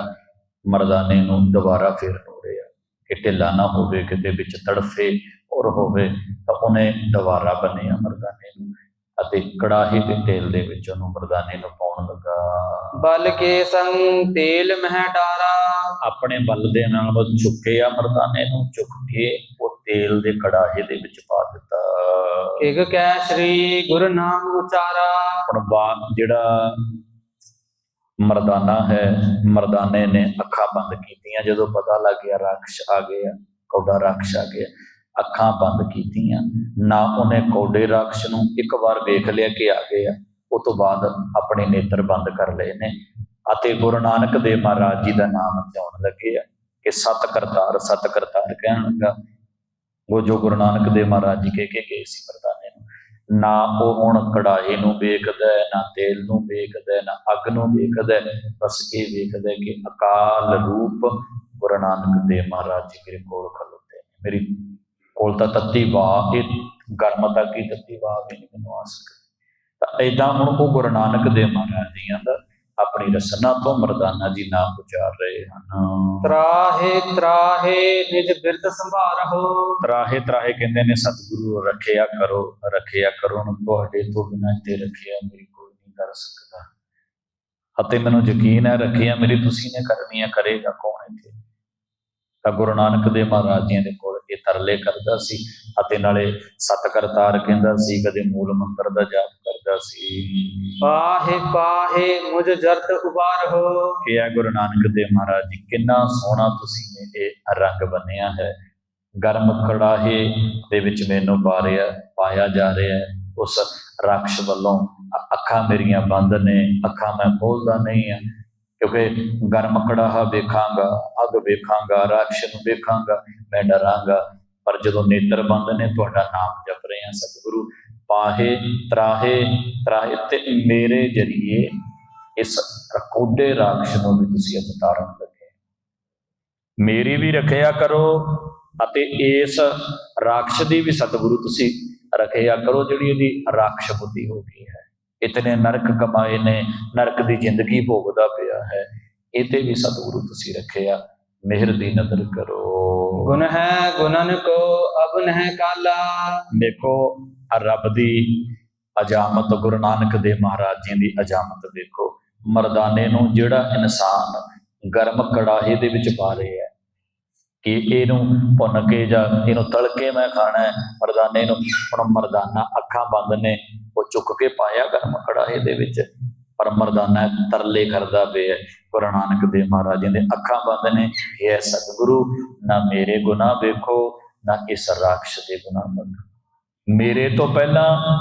ਮਰਦਾਨੇ ਨੂੰ ਦੁਬਾਰਾ ਫੇਰ ਤੋੜਿਆ। ਕਿ ਢਿੱਲਾ ਨਾ ਹੋਵੇ ਕਿਤੇ ਵਿੱਚ ਤੜਫੇ ਔਰ ਹੋਵੇ ਤਾਂ ਉਹਨੇ ਦੁਬਾਰਾ ਬੰਨਿਆ ਮਰਦਾਨੇ ਨੂੰ। ਅਤੇ ਕੜਾਹੇ ਦੇ ਤੇਲ ਦੇ ਵਿੱਚ ਉਹਨੂੰ ਮਰਦਾਨੇ ਨੂੰ ਪਾਉਣ ਲੱਗਾ। ਬਲ ਕੇ ਸੰਗ ਤੇਲ ਮਹਿ ਡਾਰਾ। ਆਪਣੇ ਬਲ ਦੇ ਨਾਲ ਉਹ ਚੁੱਕੇ ਆ ਮਰਦਾਨੇ ਨੂੰ ਚੁੱਕ ਕੇ ਉਹ ਤੇਲ ਦੇ ਕੜਾਹੇ ਦੇ ਵਿੱਚ ਪਾ ਦਿੱਤਾ। ਇਕ ਕੈ ਸ੍ਰੀ ਗੁਰ ਨਾਮ ਉਚਾਰਾ। ਹੁਣ ਬਾਅਦ ਜਿਹੜਾ ਮਰਦਾਨਾ ਹੈ ਮਰਦਾਨੇ ਨੇ ਅੱਖਾਂ ਬੰਦ ਕੀਤੀਆਂ ਜਦੋਂ ਪਤਾ ਲੱਗ ਗਿਆ ਰਾਖਸ਼ ਆ ਗਿਆ ਕੌਡਾ ਰਾਖਸ਼ ਆ ਗਿਆ। ਅੱਖਾਂ ਬੰਦ ਕੀਤੀਆਂ, ਨਾ ਉਹਨੇ ਕੋਡੇ ਰਾਖਸ਼ ਨੂੰ ਇੱਕ ਵਾਰ ਵੇਖ ਲਿਆ ਕਿ ਆ ਗਿਆ ਉਹ ਤੋਂ ਬਾਅਦ ਆਪਣੇ ਨੇਤਰ ਬੰਦ ਕਰ ਲਏ ਨੇ ਅਤੇ ਗੁਰੂ ਨਾਨਕ ਦੇਵ ਮਹਾਰਾਜ ਜੀ ਦਾ ਨਾਮ ਧਿਆਉਣ ਲੱਗੇ ਆ ਕਿ ਸਤ ਕਰਤਾਰ ਸਤ ਕਰਤਾਰ ਕਹਿਣ ਲੱਗਾ। ਉਹ ਜੋ ਗੁਰੂ ਨਾਨਕ ਦੇਵ ਮਹਾਰਾਜ ਜੀ ਕਹਿ ਕੇ ਗਏ ਸੀ ਮਰਦਾਨੇ ਨੂੰ, ਨਾ ਉਹ ਹੁਣ ਕੜਾਹੇ ਨੂੰ ਵੇਖਦਾ ਨਾ ਤੇਲ ਨੂੰ ਵੇਖਦਾ ਨਾ ਅੱਗ ਨੂੰ ਵੇਖਦਾ ਬਸ ਇਹ ਵੇਖਦਾ ਕਿ ਅਕਾਲ ਰੂਪ ਗੁਰੂ ਨਾਨਕ ਦੇਵ ਮਹਾਰਾਜ ਜੀ ਮੇਰੇ ਕੋਲ ਖਲੋਤੇ ਨੇ। ਮੇਰੀ ਕੋਲ ਤਾਂ ਤੱਤੀ ਵਾਹ ਇਹ ਗਰਮ ਤੱਕ ਹੀ ਤੱਤੀ ਵਾਹ ਵੀ ਨਹੀਂ ਸਕਦੀ ਤਾਂ ਏਦਾਂ ਹੁਣ ਉਹ ਗੁਰੂ ਨਾਨਕ ਦੇਵ ਮਹਾਰਾਜ ਜੀਆਂ ਦਾ ਆਪਣੀ ਰਸਨਾ ਤੋਂ ਮਰਦਾਨਾ ਜੀ ਨਾਮ ਉਚਾਰ ਰਹੇ ਹਨ। ਤਰਾਹੇ ਤਰਾਹੇ ਨਿਜ ਬਿਰਦ ਸੰਭਾਰਹੁ। ਤਰਾਹੇ ਤਰਾਹੇ ਕਹਿੰਦੇ ਨੇ ਸਤਿਗੁਰੂ ਰੱਖਿਆ ਕਰੋ ਰੱਖਿਆ ਕਰੋ ਨੂੰ ਤੁਹਾਡੇ ਤੋਂ ਬਿਨਾਂ ਤੇ ਰੱਖਿਆ ਮੇਰੀ ਕੋਈ ਨਹੀਂ ਕਰ ਸਕਦਾ। ਅਤੇ ਮੈਨੂੰ ਯਕੀਨ ਹੈ ਰੱਖਿਆ ਮੇਰੀ ਤੁਸੀਂ ਨੇ ਕਰਨੀ ਹੈ ਕਰੇਗਾ ਕੌਣ ਇੱਥੇ? ਤਾਂ ਗੁਰੂ ਨਾਨਕ ਦੇਵ ਮਹਾਰਾਜ ਜੀ ਦੇ ਕੋਲ ਇਹ ਤਰਲੇ ਕਰਦਾ ਸੀ ਅਤੇ ਨਾਲੇ ਸਤ ਕਰਤਾਰ ਕਹਿੰਦਾ ਸੀ ਕਦੇ ਮੂਲ ਮੰਤਰ ਦਾ ਜਾਪ ਕਰਦਾ ਸੀ। ਪਾਹੇ ਪਾਹੇ ਮੁਝ ਜਰਤ ਉਬਾਰਹੁ। ਕਿ ਆ ਗੁਰੂ ਨਾਨਕ ਦੇਵ ਮਹਾਰਾਜ ਜੀ ਕਿੰਨਾ ਸੋਹਣਾ ਤੁਸੀਂ ਨੇ ਇਹ ਰੰਗ ਬੰਨਿਆ ਹੈ। ਗਰਮ ਕੜਾਹੇ ਦੇ ਵਿੱਚ ਮੈਨੂੰ ਪਾਰਿਆ ਪਾਇਆ ਜਾ ਰਿਹਾ ਹੈ। ਉਸ ਰਾਖਸ਼ ਵੱਲੋਂ ਅੱਖਾਂ ਮੇਰੀਆਂ ਬੰਦ ਨੇ ਅੱਖਾਂ ਮੈਂ ਖੋਲਦਾ ਨਹੀਂ ਹਾਂ। ਕਿਉਂਕਿ ਗਰਮ ਕੜਾਹਾ ਵੇਖਾਂਗਾ, ਅੱਗ ਵੇਖਾਂਗਾ, ਰਾਖਸ਼ ਨੂੰ ਵੇਖਾਂਗਾ, ਮੈਂ ਡਰਾਂਗਾ। ਪਰ ਜਦੋਂ ਨੇਤਰ ਬੰਦ ਨੇ, ਤੁਹਾਡਾ ਨਾਮ ਜਪ ਰਹੇ ਹਾਂ ਸਤਿਗੁਰੂ। ਪਾਹੇ, ਤਰਾਹੇ ਤਰਾਹੇ ਤੇ ਮੇਰੇ ਜਰੀਏ ਇਸ ਰਕੋਡੇ ਰਾਖਸ਼ ਨੂੰ ਵੀ ਤੁਸੀਂ ਅਵਤਾਰਨ ਲੱਗੇ ਮੇਰੀ ਵੀ ਰੱਖਿਆ ਕਰੋ ਅਤੇ ਇਸ ਰਾਖਸ਼ ਦੀ ਵੀ ਸਤਿਗੁਰੂ ਤੁਸੀਂ ਰੱਖਿਆ ਕਰੋ, ਜਿਹੜੀ ਇਹਦੀ ਰਾਖਸ਼ ਬੁੱਧੀ ਹੋ ਗਈ ਹੈ। ਇਤਨੇ ਨਰਕ ਕਮਾਏ ਨੇ ਨਰਕ ਦੀ ਜ਼ਿੰਦਗੀ ਭੋਗਦਾ ਪਿਆ ਹੈ। ਇਹ ਤੇ ਵੀ ਸਤਿਗੁਰੂ ਤੁਸੀਂ ਰੱਖਿਆ ਮਿਹਰ ਦੀ ਨਜ਼ਰ ਕਰੋ। ਗੁਣ ਹੈ ਗੁਣਨ ਕੋ ਅਬਨ ਹੈ ਕਾਲਾ। ਦੇਖੋ ਰੱਬ ਦੀ ਅਜਾਮਤ ਗੁਰੂ ਨਾਨਕ ਦੇ ਮਹਾਰਾਜ ਜੀ ਦੀ ਅਜਾਮਤ ਦੇਖੋ। ਮਰਦਾਨੇ ਨੂੰ ਜਿਹੜਾ ਇਨਸਾਨ ਗਰਮ ਕੜਾਹੇ ਦੇ ਵਿੱਚ ਪਾ ਰਿਹਾ ਹੈ ਕਿ ਇਹਨੂੰ ਭੁੰਨ ਕੇ ਜਾਂ ਇਹਨੂੰ ਤਲ ਕੇ ਮੈਂ ਖਾਣਾ ਹੈ, ਮਰਦਾਨੇ ਨੂੰ। ਹੁਣ ਮਰਦਾਨਾ ਅੱਖਾਂ ਬੰਦ ਨੇ, ਉਹ ਚੁੱਕ ਕੇ ਪਾਇਆ ਗਰਮ ਕੜਾਹੇ ਦੇ ਵਿੱਚ। ਪਰ ਮਰਦਾਨਾ ਤਰਲੇ ਕਰਦਾ ਪਿਆ ਗੁਰੂ ਨਾਨਕ ਦੇਵ ਮਹਾਰਾਜ ਦੇ ਅੱਖਾਂ ਬੰਦ ਨੇ। ਇਹ ਸਤਿਗੁਰੂ, ਨਾ ਮੇਰੇ ਗੁਨਾਹ ਵੇਖੋ, ਨਾ ਇਸ ਰਾਖਸ਼ ਦੇ ਗੁਨਾਹ ਵੇਖੋ ਮੇਰੇ ਤੋਂ ਪਹਿਲਾਂ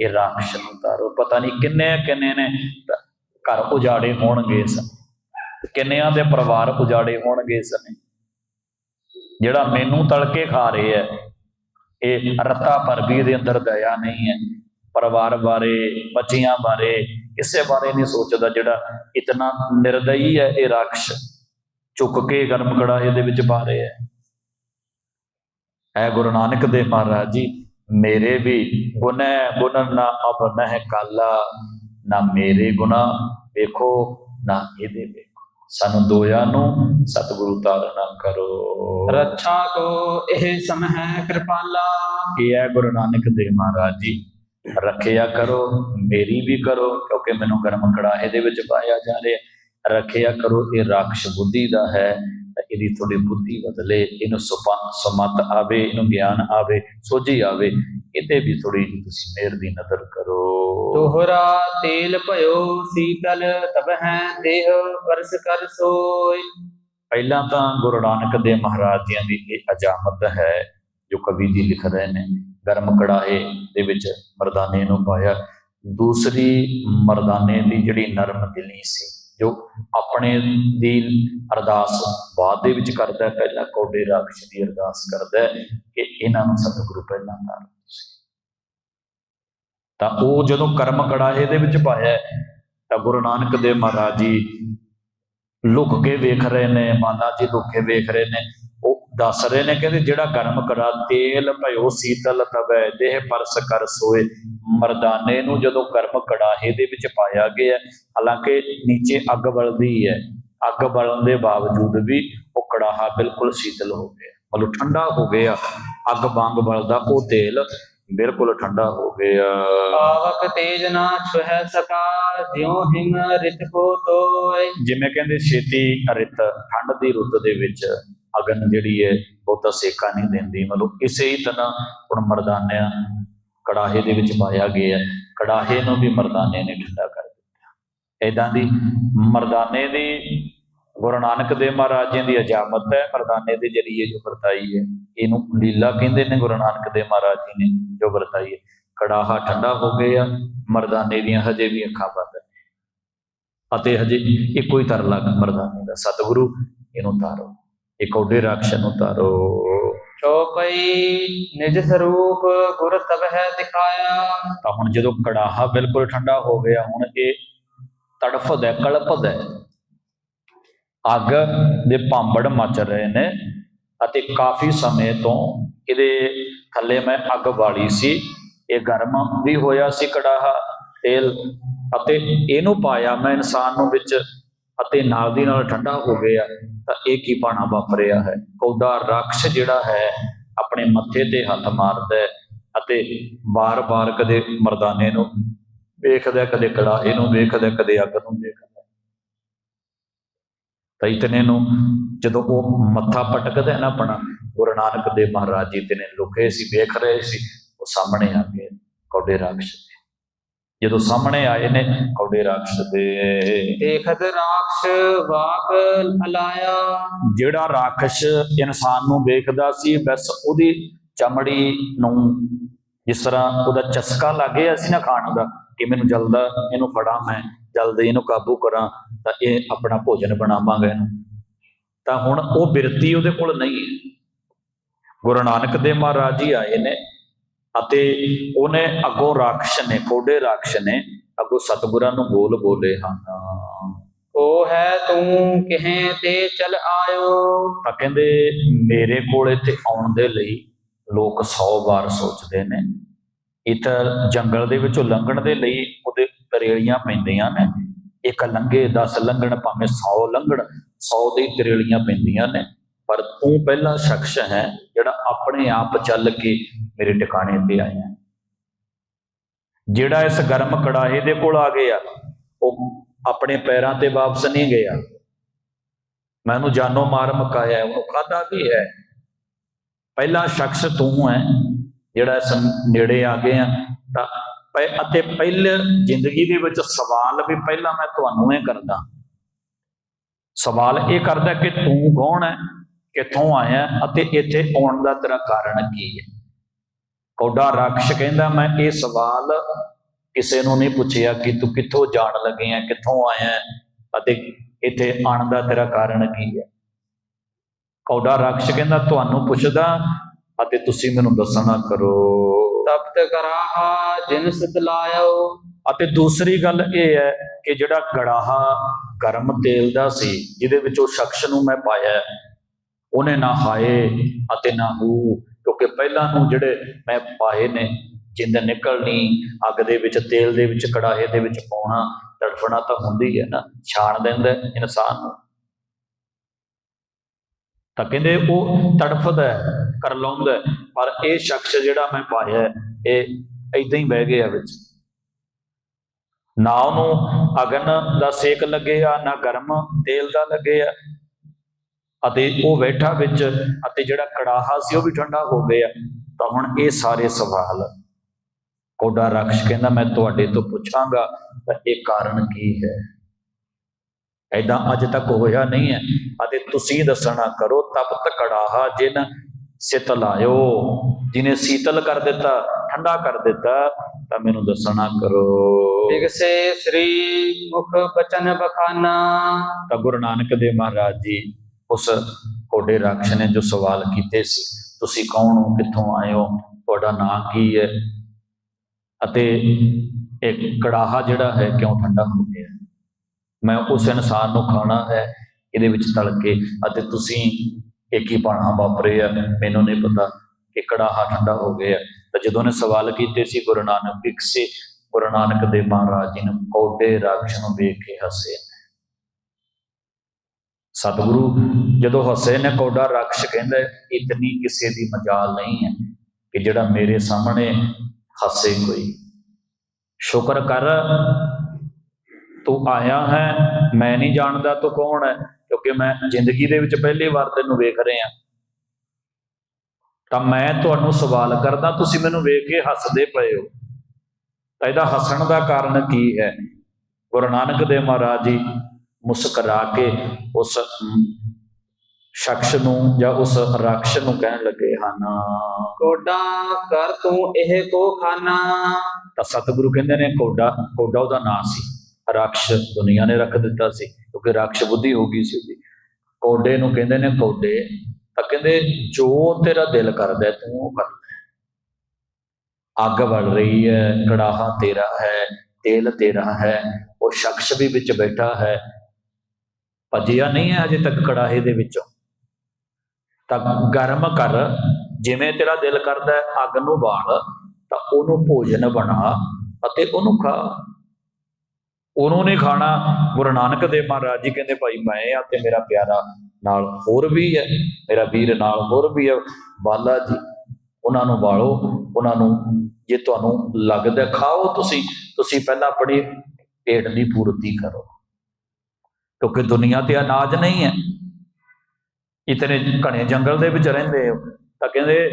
ਇਹ ਰਾਖਸ਼ ਨੂੰ ਤਾਰੋ ਪਤਾ ਨਹੀਂ ਕਿੰਨੇ ਕਿੰਨੇ ਨੇ ਘਰ ਉਜਾੜੇ ਹੋਣਗੇ ਸਨ। ਕਿੰਨਿਆਂ ਦੇ ਪਰਿਵਾਰ ਉਜਾੜੇ ਹੋਣਗੇ ਸਨ। ਜਿਹੜਾ ਮੈਨੂੰ ਤੜਕੇ ਖਾ ਰਹੇ ਹੈ, ਇਹ ਰਤਾ ਪਰ ਵੀ ਦੇ ਅੰਦਰ ਦਇਆ ਨਹੀਂ ਹੈ। ਪਰਿਵਾਰ ਬਾਰੇ, ਬੱਚਿਆਂ ਬਾਰੇ, ਕਿਸੇ ਬਾਰੇ ਨਹੀਂ ਸੋਚਦਾ ਜਿਹੜਾ ਇਤਨਾ ਨਿਰਦਈ ਹੈ ਇਹ ਰਾਖਸ਼। ਚੁੱਕ ਕੇ ਗਰਮ ਕੜਾਹੇ ਦੇ ਵਿੱਚ ਪਾ ਰਿਹਾ ਹੈ। ਹੈ ਗੁਰੂ ਨਾਨਕ ਦੇਵ ਮਹਾਰਾਜ ਜੀ, ਮੇਰੇ ਵੀ ਗੁਨੈ ਗੁਣ ਨਾ ਅਬ ਨਹਿ ਕਾਲਾ, ਨਾ ਮੇਰੇ ਗੁਨਾ ਵੇਖੋ, ਨਾ ਇਹਦੇ ਵੇਖੋ ਸਾਨੂੰ ਦੋਇਆ ਨੂੰ ਸਤਿਗੁਰੂ ਤਾਰਨਾ ਕਰੋ। ਰੱਛਾ ਕੋ ਇਹ ਸਮ ਹੈ ਕਿਰਪਾਲਾ। ਇਹ ਹੈ ਗੁਰੂ ਨਾਨਕ ਦੇਵ ਮਹਾਰਾਜ ਜੀ? ਰੱਖਿਆ ਕਰੋ ਮੇਰੀ ਵੀ ਕਰੋ ਕਿਉਂਕਿ ਮੈਨੂੰ ਗਰਮ ਕੜਾਹੇ ਦੇ ਵਿੱਚ ਪਾਇਆ ਜਾ ਰਿਹਾ। ਰੱਖਿਆ ਕਰੋ ਇਹ ਰਾਖਸ਼ ਬੁੱਧੀ ਦਾ ਹੈ। ਇਹਦੀ ਤੁਹਾਡੀ ਬੁੱਧੀ ਬਦਲੇ ਇਹਨੂੰ ਸਮਤ ਆਵੇ ਇਹਨੂੰ ਗਿਆਨ ਆਵੇ ਸੋਝੀ ਆਵੇ ਇਹਦੇ ਵੀ ਥੋੜੀ ਜੀ ਤੁਸੀਂ ਮਿਹਰ ਦੀ ਨਜ਼ਰ ਕਰੋ। ਦੋਹਰਾ ਤੇਲ ਭਇਓ ਸੀਤਲ ਤਬਹਿ ਦੇਹ ਵਰਸ ਕਰ ਸੋਈ ਪਹਿਲਾਂ ਤਾਂ ਗੁਰੂ ਨਾਨਕ ਦੇ ਮਹਾਰਾਜ ਜੀਆਂ ਦੀ ਇਹ ਅਜਾਮਤ ਹੈ ਜੋ ਕਵੀ ਜੀ ਲਿਖ ਰਹੇ ਨੇ ਗਰਮ ਕੜਾਹੇ ਦੇ ਵਿੱਚ ਮਰਦਾਨੇ ਨੂੰ ਪਾਇਆ। ਦੂਸਰੀ ਮਰਦਾਨੇ ਦੀ ਜਿਹੜੀ ਨਰਮ ਦਿਲੀ ਸੀ ਜੋ ਆਪਣੇ ਦੀ ਅਰਦਾਸ ਬਾਅਦ ਦੇ ਵਿੱਚ ਕਰਦਾ ਪਹਿਲਾਂ ਕੋਡੇ ਰਾਖਸ਼ ਦੀ ਅਰਦਾਸ ਕਰਦਾ ਕਿ ਇਹਨਾਂ ਨੂੰ ਸਤਿਗੁਰੂ ਪਹਿਲਾਂ ਤਾਰ ਤਾਂ ਉਹ ਜਦੋਂ ਕਰਮ ਕੜਾਹੇ ਦੇ ਵਿੱਚ ਪਾਇਆ ਤਾਂ ਗੁਰੂ ਨਾਨਕ ਦੇਵ ਮਹਾਰਾਜ ਜੀ ਲੁਕ ਕੇ ਵੇਖ ਰਹੇ ਨੇ ਮਾਨਾ ਜੀ ਲੁਕ ਕੇ ਵੇਖ ਰਹੇ ਨੇ ਦੱਸ ਰਹੇ ਨੇ ਕਹਿੰਦੇ ਜਿਹੜਾ ਗਰਮ ਕਰਾ ਤੇਲ ਭਇਓ ਸੀਤਲ ਤਵੈ ਦੇਹ ਪਰਸ ਕਰ ਸੋਏ ਮਰਦਾਨੇ ਨੂੰ ਜਦੋਂ ਗਰਮ ਕੜਾਹੇ ਦੇ ਵਿੱਚ ਪਾਇਆ ਗਿਆ ਹਾਲਾਂਕਿ ਨੀਚੇ ਅੱਗ ਬਲਦੀ ਹੈ। ਅੱਗ ਬਲਣ ਦੇ ਬਾਵਜੂਦ ਵੀ ਉਹ ਕੜਾਹਾ ਬਿਲਕੁਲ ਸੀਤਲ ਹੋ ਗਿਆ। ਮਤਲਬ ਠੰਡਾ ਹੋ ਗਿਆ। ਅੱਗ ਵਾਂਗ ਬਲਦਾ ਉਹ ਤੇਲ ਬਿਲਕੁਲ ਠੰਡਾ ਹੋ ਗਿਆ। ਆਵਕ ਤੇਜ ਨਾ ਛੁਹਿ ਸਕਾ ਜਿਉ ਹਿਮ ਰਿਤ ਕੋ ਤੋਏ। ਜਿਵੇਂ ਕਹਿੰਦੇ ਛੇਤੀ ਰਿਤ ਠੰਡ ਦੀ ਰੁੱਤ ਦੇ ਵਿੱਚ। ਅਗਨ ਜਿਹੜੀ ਹੈ ਬਹੁਤਾ ਸੇਕਾ ਨਹੀਂ ਦਿੰਦੀ, ਮਤਲਬ ਇਸੇ ਹੀ ਤਰ੍ਹਾਂ ਹੁਣ ਮਰਦਾਨਿਆਂ ਕੜਾਹੇ ਦੇ ਵਿੱਚ ਪਾਇਆ ਗਿਆ ਹੈ। ਕੜਾਹੇ ਨੂੰ ਵੀ ਮਰਦਾਨੇ ਨੇ ਠੰਡਾ ਕਰ ਦਿੱਤਾ। ਇਦਾਂ ਦੀ ਮਰਦਾਨੇ ਦੀ, ਗੁਰੂ ਨਾਨਕ ਦੇਵ ਮਹਾਰਾਜ ਜੀ ਦੀ ਅਜਾਮਤ ਹੈ, ਮਰਦਾਨੇ ਦੇ ਜਰੀਏ ਜੋ ਵਰਤਾਈ ਹੈ ਇਹਨੂੰ ਲੀਲਾ ਕਹਿੰਦੇ ਨੇ ਗੁਰੂ ਨਾਨਕ ਦੇਵ ਮਹਾਰਾਜ ਜੀ ਨੇ ਜੋ ਵਰਤਾਈ ਹੈ ਕੜਾਹਾ ਠੰਡਾ ਹੋ ਗਿਆ, ਮਰਦਾਨੇ ਦੀਆਂ ਹਜੇ ਵੀ ਅੱਖਾਂ ਬੰਦ ਅਤੇ ਹਜੇ ਇੱਕੋ ਹੀ ਤਰਲਾ ਮਰਦਾਨੇ ਦਾ। ਸਤਿਗੁਰੂ ਇਹਨੂੰ ਤਾਰੋ ਇਕੌਡੇ ਰਾਖਸ਼ਨੂੰ ਤਾਰੋ ਚੌਕਈ ਨਿਜ ਸਰੂਪ ਗੁਰ ਤਬਹਿ ਦਿਖਾਇਆ। ਤਾਂ ਹੁਣ ਜਦੋਂ ਕੜਾਹਾ ਬਿਲਕੁਲ ਠੰਡਾ ਹੋ ਗਿਆ ਹੁਣ ਇਹ ਤੜਫਦਾ ਕਲਪਦਾ। ਅੱਗ ਦੇ ਭਾਂਬੜ ਮਚ ਰਹੇ ਨੇ ਅਤੇ ਕਾਫੀ ਸਮੇਂ ਤੋਂ ਇਹਦੇ ਥੱਲੇ ਮੈਂ ਅੱਗ ਵਾਲੀ ਸੀ। ਇਹ ਗਰਮ ਵੀ ਹੋਇਆ ਸੀ ਕੜਾਹਾ ਤੇਲ ਅਤੇ ਇਹਨੂੰ ਪਾਇਆ ਮੈਂ ਇਨਸਾਨ ਨੂੰ ਵਿੱਚ ਅਤੇ ਨਾਲ ਦੀ ਨਾਲ ਠੰਡਾ ਹੋ ਗਿਆ ਤਾਂ ਇਹ ਕੀ ਪਾਣਾ ਵਾਪਰਿਆ ਹੈ? ਕੌਡਾ ਰਾਖਸ਼ ਜਿਹੜਾ ਹੈ, ਆਪਣੇ ਮੱਥੇ ਤੇ ਹੱਥ ਮਾਰਦਾ ਹੈ ਅਤੇ ਬਾਰ-ਬਾਰ ਕਦੇ ਮਰਦਾਨੇ ਨੂੰ ਵੇਖਦਾ ਕਦੇ ਕੜਾਹੇ ਨੂੰ ਵੇਖਦਾ ਕਦੇ ਅੱਗ ਨੂੰ ਵੇਖਦਾ ਤਾਂ ਇਤਨੇ ਨੂੰ ਜਦੋਂ ਉਹ ਮੱਥਾ ਪਟਕਦਾ ਨਾ ਆਪਣਾ, ਗੁਰੂ ਨਾਨਕ ਦੇਵ ਮਹਾਰਾਜ ਜੀ ਤੇ ਨੇ ਲੁਕੇ ਸੀ, ਵੇਖ ਰਹੇ ਸੀ, ਉਹ ਸਾਹਮਣੇ ਆ ਗਏ ਕੌਡੇ ਰਾਖਸ਼ ਜਦੋਂ ਸਾਹਮਣੇ ਆਏ ਨੇ ਕੌੜੇ ਰਾਖਸ਼ ਦੇ। ਦੇਖਤ ਰਾਖਸ਼ ਵਾਕ ਹਲਾਇਆ ਜਿਹੜਾ ਰਾਖਸ਼ ਇਨਸਾਨ ਨੂੰ ਵੇਖਦਾ ਸੀ ਬਸ ਉਹਦੀ ਚਮੜੀ ਨੂੰ ਜਿਸ ਤਰ੍ਹਾਂ ਉਹਦਾ ਚਸਕਾ ਲੱਗੇ ਅਸੀਂ ਨਾ ਖਾਣ ਦਾ ਕਿ ਮੈਨੂੰ ਜਲਦਾ ਇਹਨੂੰ ਫੜਾਂ ਮੈਂ ਜਲਦੀ ਇਹਨੂੰ ਕਾਬੂ ਕਰਾਂ ਤਾਂ ਇਹ ਆਪਣਾ ਭੋਜਨ ਬਣਾਵਾਂਗਾ ਇਹਨੂੰ। ਤਾਂ ਹੁਣ ਉਹ ਬਿਰਤੀ ਉਹਦੇ ਕੋਲ ਨਹੀਂ ਹੈ। ਗੁਰੂ ਨਾਨਕ ਦੇਵ ਮਹਾਰਾਜ ਜੀ ਆਏ ਨੇ ਅਤੇ ਉਹਨੇ ਅੱਗੋਂ ਰਾਖਸ਼ ਨੇ ਕੋਡੇ ਰਾਖਸ਼ ਨੇ ਅੱਗੋਂ ਸਤਿਗੁਰਾਂ ਨੂੰ ਬੋਲ ਬੋਲੇ ਹਨ। ਉਹ ਹੈ ਤੂੰ ਕਿਹੇ ਤੇ ਚਲ ਆਇਓ। ਤਾਂ ਕਹਿੰਦੇ ਮੇਰੇ ਕੋਲ ਇੱਥੇ ਆਉਣ ਦੇ ਲਈ ਲੋਕ 100 ਵਾਰ ਸੋਚਦੇ ਨੇ। ਤਾਂ ਜੰਗਲ ਦੇ ਵਿੱਚੋਂ ਲੰਘਣ ਦੇ ਲਈ ਉਹਦੇ ਤਰੇਲੀਆਂ ਪੈਂਦੀਆਂ ਨੇ। ਇੱਕ ਲੰਘੇ 10 ਲੰਘਣ ਭਾਵੇਂ 100 ਲੰਘਣ 100 ਦੀ ਤਰੇਲੀਆਂ ਪੈਂਦੀਆਂ ਨੇ। ਪਰ ਤੂੰ ਪਹਿਲਾ ਸ਼ਖਸ ਹੈ ਜਿਹੜਾ ਆਪਣੇ ਆਪ ਚੱਲ ਕੇ ਮੇਰੇ ਟਿਕਾਣੇ ਤੇ ਆਇਆ ਜਿਹੜਾ ਇਸ ਗਰਮ ਕੜਾਹੇ ਦੇ ਕੋਲ ਆ ਗਿਆ, ਉਹ ਆਪਣੇ ਪੈਰਾਂ ਤੇ ਵਾਪਸ ਨਹੀਂ ਗਿਆ। ਮੈਂ ਉਹਨੂੰ ਜਾਨੋਂ ਮਾਰ ਮਕਾਇਆ ਉਹਨੂੰ ਖਾਦਾ ਵੀ ਹੈ? ਪਹਿਲਾ ਸ਼ਖਸ ਤੂੰ ਹੈ ਜਿਹੜਾ ਇਸ ਨੇੜੇ ਆ ਗਿਆ। ਤਾਂ ਪਹਿ- ਅਤੇ ਪਹਿਲੇ ਜ਼ਿੰਦਗੀ ਦੇ ਵਿੱਚ ਸਵਾਲ ਵੀ ਪਹਿਲਾਂ ਮੈਂ ਤੁਹਾਨੂੰ ਇਹ ਕਰਦਾ। ਸਵਾਲ ਇਹ ਕਰਦਾ ਕਿ ਤੂੰ ਕੌਣ ਹੈ? ਕਿੱਥੋਂ ਆਇਆ ਅਤੇ ਇੱਥੇ ਆਉਣ ਦਾ ਤੇਰਾ ਕਾਰਨ ਕੀ ਹੈ? ਕੌਡਾ ਰਾਖਸ਼ ਕਹਿੰਦਾ ਮੈਂ ਇਹ ਸਵਾਲ ਕਿਸੇ ਨੂੰ ਨਹੀਂ ਪੁੱਛਿਆ ਕਿ ਤੂੰ ਕਿੱਥੋਂ ਜਾਣ ਲੱਗੇ ਆ ਕਿੱਥੋਂ ਆਇਆ ਅਤੇ ਇੱਥੇ ਆਉਣ ਦਾ ਤੇਰਾ ਕਾਰਨ ਕੀ ਹੈ? ਕੌਡਾ ਰਾਖਸ਼ ਕਹਿੰਦਾ ਤੁਹਾਨੂੰ ਪੁੱਛਦਾ ਅਤੇ ਤੁਸੀਂ ਮੈਨੂੰ ਦੱਸਣਾ ਕਰੋ। ਤਪਤ ਕਰਾਹਾ ਜਿਨ ਸਿਤ ਲਾਇਓ। ਅਤੇ ਦੂਸਰੀ ਗੱਲ ਇਹ ਹੈ ਕਿ ਜਿਹੜਾ ਗੜਾਹਾ ਗਰਮ ਤੇਲ ਦਾ ਸੀ ਜਿਹਦੇ ਵਿੱਚ ਉਹ ਸ਼ਖਸ ਨੂੰ ਮੈਂ ਪਾਇਆ ਉਹਨੇ ਨਾ ਹਾਏ ਅਤੇ ਨਾ ਹੂ ਕਿਉਂਕਿ ਪਹਿਲਾਂ ਨੂੰ ਜਿਹੜੇ ਮੈਂ ਪਾਏ ਨੇ ਜਿੰਦ ਨਿਕਲਣੀ ਅੱਗ ਦੇ ਵਿੱਚ ਤੇਲ ਦੇ ਵਿੱਚ ਕੜਾਹੇ ਦੇ ਵਿੱਚ ਪਾਉਣਾ ਤੜਫਣਾ ਤਾਂ ਹੁੰਦੀ ਹੈ ਨਾ ਛਾਣ ਦਿੰਦਾ ਇਨਸਾਨ ਨੂੰ। ਤਾਂ ਕਹਿੰਦੇ ਉਹ ਤੜਫਦਾ ਹੈ, ਕਰਲਾਉਂਦਾ ਪਰ ਇਹ ਸ਼ਖਸ ਜਿਹੜਾ ਮੈਂ ਪਾਇਆ ਇਹ ਇਦਾਂ ਹੀ ਬਹਿ ਗਿਆ ਵਿੱਚ। ਨਾ ਉਹਨੂੰ ਅਗਨ ਦਾ ਸੇਕ ਲੱਗਿਆ ਨਾ ਗਰਮ ਤੇਲ ਦਾ ਲੱਗਿਆ ਅਤੇ ਉਹ ਬੈਠਾ ਵਿੱਚ ਅਤੇ ਜਿਹੜਾ ਕੜਾਹਾ ਸੀ ਉਹ ਵੀ ਠੰਡਾ ਹੋ ਗਿਆ। ਤਾਂ ਹੁਣ ਇਹ ਸਾਰੇ ਸਵਾਲ ਕੋਡਾ ਰਕਸ਼ ਕਹਿੰਦਾ ਮੈਂ ਤੁਹਾਡੇ ਤੋਂ ਪੁੱਛਾਂਗਾ ਤਾਂ ਇਹ ਕਾਰਨ ਕੀ ਹੈ? ਐਦਾਂ ਅੱਜ ਤੱਕ ਹੋਇਆ ਨਹੀਂ ਹੈ। ਅਤੇ ਤੁਸੀਂ ਦੱਸਣਾ ਕਰੋ ਤਪਤ ਕੜਾਹਾ ਜਿਨ ਸਿਤ ਲਾਇਓ ਜਿਨੇ ਸੀਤਲ ਕਰ ਦਿੱਤਾ ਠੰਡਾ ਕਰ ਦਿੱਤਾ ਤਾਂ ਮੈਨੂੰ ਦੱਸਣਾ ਕਰੋ। ਬਿਗਸੇ ਸ੍ਰੀ ਮੁਖ ਬਚਨ ਬਖਾਨਾ। ਤਾਂ ਗੁਰੂ ਨਾਨਕ ਦੇਵ ਮਹਾਰਾਜ ਜੀ ਉਸ ਕੋਡੇ ਰਾਖਸ਼ ਨੇ ਜੋ ਸਵਾਲ ਕੀਤੇ ਸੀ, ਤੁਸੀਂ ਕੌਣ ਹੋ, ਕਿੱਥੋਂ ਆਏ ਹੋ, ਤੁਹਾਡਾ ਨਾਂ ਕੀ ਹੈ? ਅਤੇ ਇਹ ਕੜਾਹਾ ਜਿਹੜਾ ਹੈ ਕਿਉਂ ਠੰਡਾ ਹੋ ਗਿਆ? ਮੈਂ ਉਸ ਇਨਸਾਨ ਨੂੰ ਖਾਣਾ ਹੈ, ਇਹਦੇ ਵਿੱਚ ਤਲ ਕੇ ਅਤੇ ਤੁਸੀਂ ਇੱਕ ਹੀ ਪਾਣਾ ਵਾਪਰੇ ਆ? ਮੈਨੂੰ ਨਹੀਂ ਪਤਾ ਕਿ ਕੜਾਹਾ ਠੰਡਾ ਹੋ ਗਿਆ। ਤਾਂ ਜਦੋਂ ਨੇ ਸਵਾਲ ਕੀਤੇ ਸੀ, ਗੁਰੂ ਨਾਨਕ ਵਿਕਸੇ ਗੁਰੂ ਨਾਨਕ ਦੇਵ ਮਹਾਰਾਜ ਜੀ ਨੇ ਕੋਡੇ ਰਾਖਸ਼ ਨੂੰ ਵੇਖ ਕੇ ਹੱਸੇ। ਸਤਿਗੁਰੂ, ਜਦੋਂ ਹੱਸੇ ਨੇ ਕੋਡਾ ਰਕਸ਼ ਕਹਿੰਦਾ ਇਤਨੀ ਕਿਸੇ ਦੀ ਮਜਾਲ ਨਹੀਂ ਹੈ ਕਿ ਜਿਹੜਾ ਮੇਰੇ ਸਾਹਮਣੇ ਹੱਸੇ ਕੋਈ। ਸ਼ੁਕਰ ਕਰ, ਤੂੰ ਆਇਆ ਹੈ, ਮੈਂ ਨਹੀਂ ਜਾਣਦਾ ਤੂੰ ਕੌਣ ਹੈ, ਕਿਉਂਕਿ ਮੈਂ ਜ਼ਿੰਦਗੀ ਦੇ ਵਿੱਚ ਪਹਿਲੀ ਵਾਰ ਤੈਨੂੰ ਵੇਖ ਰਿਹਾ। ਤਾਂ ਮੈਂ ਤੁਹਾਨੂੰ ਸਵਾਲ ਕਰਦਾ, ਤੁਸੀਂ ਮੈਨੂੰ ਵੇਖ ਕੇ ਹੱਸਦੇ ਪਏ ਹੋ। ਤਾਂ ਇਹਦਾ ਹੱਸਣ ਦਾ ਕਾਰਨ ਕੀ ਹੈ? ਗੁਰੂ ਨਾਨਕ ਦੇਵ ਮਹਾਰਾਜ ਜੀ ਮੁਸਕਰਾ ਕੇ ਉਸ ਸ਼ਖਸ ਨੂੰ ਜਾਂ ਉਸ ਰਾਖਸ਼ ਨੂੰ ਕਹਿਣ ਲੱਗੇ ਹਨ ਕੋਡਾ ਕਰ ਤੂੰ ਇਹ ਕੋ ਖਾਨਾ ਤਾਂ ਸਤਿਗੁਰੂ ਕਹਿੰਦੇ ਨੇ ਕੋਡਾ ਕੋਡਾ ਉਹਦਾ ਨਾਂ ਸੀ। ਰਾਖਸ਼ ਦੁਨੀਆ ਨੇ ਰੱਖ ਦਿੱਤਾ ਸੀ ਕਿਉਂਕਿ ਰਾਖਸ਼ ਬੁੱਧੀ ਹੋ ਗਈ ਸੀ ਉਹਦੀ। ਕੋਡੇ ਨੂੰ ਕਹਿੰਦੇ ਨੇ ਕੋਡੇ ਤਾਂ ਕਹਿੰਦੇ ਜੋ ਤੇਰਾ ਦਿਲ ਕਰਦਾ ਤੂੰ ਉਹ ਕਰ। ਅੱਗ ਬਲ ਰਹੀ ਹੈ ਕੜਾਹਾ ਤੇਰਾ ਹੈ ਤੇਲ ਤੇਰਾ ਹੈ ਉਹ ਸ਼ਖਸ ਵੀ ਵਿੱਚ ਬੈਠਾ ਹੈ ਭੱਜਿਆ ਨਹੀਂ ਹੈ ਅਜੇ ਤੱਕ ਕੜਾਹੇ ਦੇ ਵਿੱਚੋਂ। ਤਾਂ ਗਰਮ ਕਰ, ਜਿਵੇਂ ਤੇਰਾ ਦਿਲ ਕਰਦਾ ਹੈ ਅੱਗ ਨੂੰ ਬਾਲ, ਤਾਂ ਉਹਨੂੰ ਭੋਜਨ ਬਣਾ ਅਤੇ ਉਹਨੂੰ ਖਾ। ਉਹਨੂੰ ਨਹੀਂ ਖਾਣਾ। ਗੁਰੂ ਨਾਨਕ ਦੇਵ ਮਹਾਰਾਜ ਜੀ ਕਹਿੰਦੇ, ਭਾਈ ਮੈਂ ਆ ਤੇ ਮੇਰਾ ਪਿਆਰਾ ਨਾਲ ਹੋਰ ਵੀ ਹੈ, ਮੇਰਾ ਵੀਰ ਨਾਲ ਹੋਰ ਵੀ ਹੈ। ਬਾਲਾ ਜੀ, ਉਹਨਾਂ ਨੂੰ ਬਾਲੋ, ਉਹਨਾਂ ਨੂੰ ਜੇ ਤੁਹਾਨੂੰ ਲੱਗਦਾ ਖਾਓ ਤੁਸੀਂ ਤੁਸੀਂ ਪਹਿਲਾਂ ਆਪਣੀ ਪੇਟ ਦੀ ਪੂਰਤੀ ਕਰੋ। ਕਿਉਂਕਿ ਦੁਨੀਆ ਤੇ ਅਨਾਜ ਨਹੀਂ ਹੈ। ਇਤਨੇ ਘਣੇ ਜੰਗਲ ਦੇ ਵਿੱਚ ਰਹਿੰਦੇ ਹੋ, ਤਾਂ ਕਹਿੰਦੇ,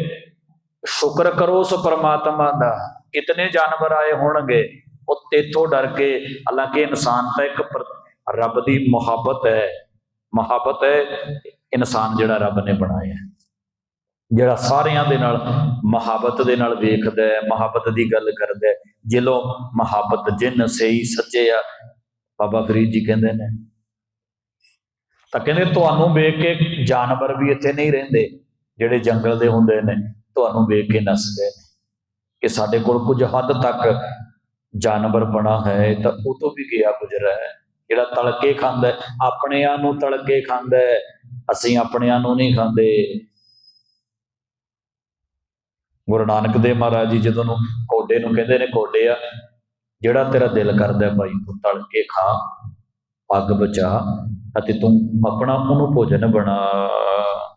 ਸ਼ੁਕਰ ਕਰੋ ਉਸ ਪਰਮਾਤਮਾ ਦਾ, ਕਿਤਨੇ ਜਾਨਵਰ ਆਏ ਹੋਣਗੇ ਉਹ ਤੇਥੋਂ ਡਰ ਕੇ, ਹਾਲਾਂਕਿ ਇਨਸਾਨ ਤਾਂ ਇੱਕ ਰੱਬ ਦੀ ਮੁਹੱਬਤ ਹੈ। ਮੁਹੱਬਤ ਹੈ, ਇਨਸਾਨ ਜਿਹੜਾ ਰੱਬ ਨੇ ਬਣਾਇਆ। ਹੈ। ਜਿਹੜਾ ਸਾਰਿਆਂ ਦੇ ਨਾਲ ਮੁਹੱਬਤ ਦੇ ਨਾਲ ਵੇਖਦਾ ਹੈ, ਮੁਹੱਬਤ ਦੀ ਗੱਲ ਕਰਦਾ ਹੈ। ਜਿਲੋ ਮੁਹੱਬਤ ਜਿੰਨ ਸਹੀ ਸੱਚੇ ਆ, ਬਾਬਾ ਫਰੀਦ ਜੀ ਕਹਿੰਦੇ ਨੇ ਤਾਂ ਕਹਿੰਦੇ ਤੁਹਾਨੂੰ ਵੇਖ ਕੇ ਜਾਨਵਰ ਵੀ ਇੱਥੇ ਨਹੀਂ ਰਹਿੰਦੇ ਜਿਹੜੇ ਜੰਗਲ ਦੇ ਹੁੰਦੇ ਨੇ ਤੁਹਾਨੂੰ ਵੇਖ ਕੇ ਨੱਸਦੇ ਨੇ। ਕਿ ਸਾਡੇ ਕੋਲ ਕੁਝ ਹੱਦ ਤੱਕ ਜਾਨਵਰ ਬਣਾ ਹੈ ਤਾਂ ਉਹ ਤੋਂ ਵੀ ਗਿਆ ਗੁਜ਼ਰਾ ਹੈ। ਜਿਹੜਾ ਤੜਕੇ ਖਾਂਦਾ ਆਪਣੇ ਆ ਨੂੰ ਤੜਕੇ ਖਾਂਦਾ ਹੈ, ਅਸੀਂ ਆਪਣਿਆਂ ਨੂੰ ਨਹੀਂ ਖਾਂਦੇ। ਗੁਰੂ ਨਾਨਕ ਦੇਵ ਮਹਾਰਾਜ ਜੀ ਜਦੋਂ ਨੂੰ ਕੋਡੇ ਨੂੰ ਕਹਿੰਦੇ ਨੇ ਕੋਡਿਆ ਜਿਹੜਾ ਤੇਰਾ ਦਿਲ ਕਰਦਾ ਭਾਈ ਤੂੰ ਤੜਕੇ ਖਾ ਅੱਗ ਬਚਾ ਅਤੇ ਤੂੰ ਆਪਣਾ ਉਹਨੂੰ ਭੋਜਨ ਬਣਾ।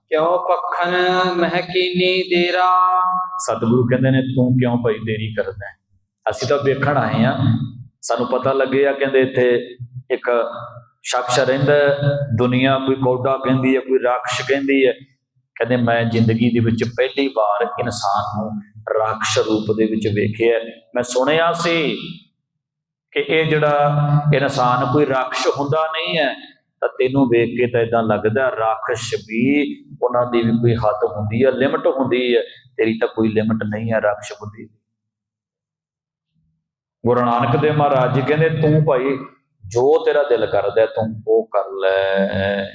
ਕਿਉ ਪਖਨ ਮਹਿਕੀਨੀ ਦੇਰਾ ਸਤਿਗੁਰੂ ਕਹਿੰਦੇ ਨੇ ਤੂੰ ਕਿਉਂ ਭਾਈ ਦੇਰੀ ਕਰਦਾ? ਅਸੀਂ ਤਾਂ ਵੇਖਣ ਆਏ ਆ ਸਾਨੂੰ ਪਤਾ ਲੱਗਿਆ ਕਹਿੰਦੇ ਇੱਥੇ ਇੱਕ ਸ਼ਖਸ ਰਹਿੰਦਾ ਦੁਨੀਆ ਕੋਈ ਕੋਡਾ ਕਹਿੰਦੀ ਹੈ ਕੋਈ ਰਾਖਸ਼ ਕਹਿੰਦੀ ਹੈ। ਕਹਿੰਦੇ ਮੈਂ ਜ਼ਿੰਦਗੀ ਦੇ ਵਿੱਚ ਪਹਿਲੀ ਵਾਰ ਇਨਸਾਨ ਨੂੰ ਰਾਖਸ਼ ਰੂਪ ਦੇ ਵਿੱਚ ਵੇਖਿਆ ਮੈਂ ਸੁਣਿਆ ਸੀ ਕਿ ਇਹ ਜਿਹੜਾ ਇਨਸਾਨ ਕੋਈ ਰਾਖਸ਼ ਹੁੰਦਾ ਨਹੀਂ ਹੈ ਤਾਂ ਤੈਨੂੰ ਵੇਖ ਕੇ ਤਾਂ ਇਦਾਂ ਲੱਗਦਾ ਰਾਖਸ਼ ਵੀ ਉਹਨਾਂ ਦੀ ਵੀ ਕੋਈ ਹੱਦ ਹੁੰਦੀ ਹੈ ਲਿਮਟ ਹੁੰਦੀ ਹੈ ਤੇਰੀ ਤਾਂ ਕੋਈ ਲਿਮਟ ਨਹੀਂ ਹੈ ਰਾਖਸ਼ ਬੁੱਧੀ ਗੁਰੂ ਨਾਨਕ ਦੇਵ ਮਹਾਰਾਜ ਜੀ ਕਹਿੰਦੇ ਤੂੰ ਭਾਈ ਜੋ ਤੇਰਾ ਦਿਲ ਕਰਦਾ ਤੂੰ ਉਹ ਕਰ ਲੈ।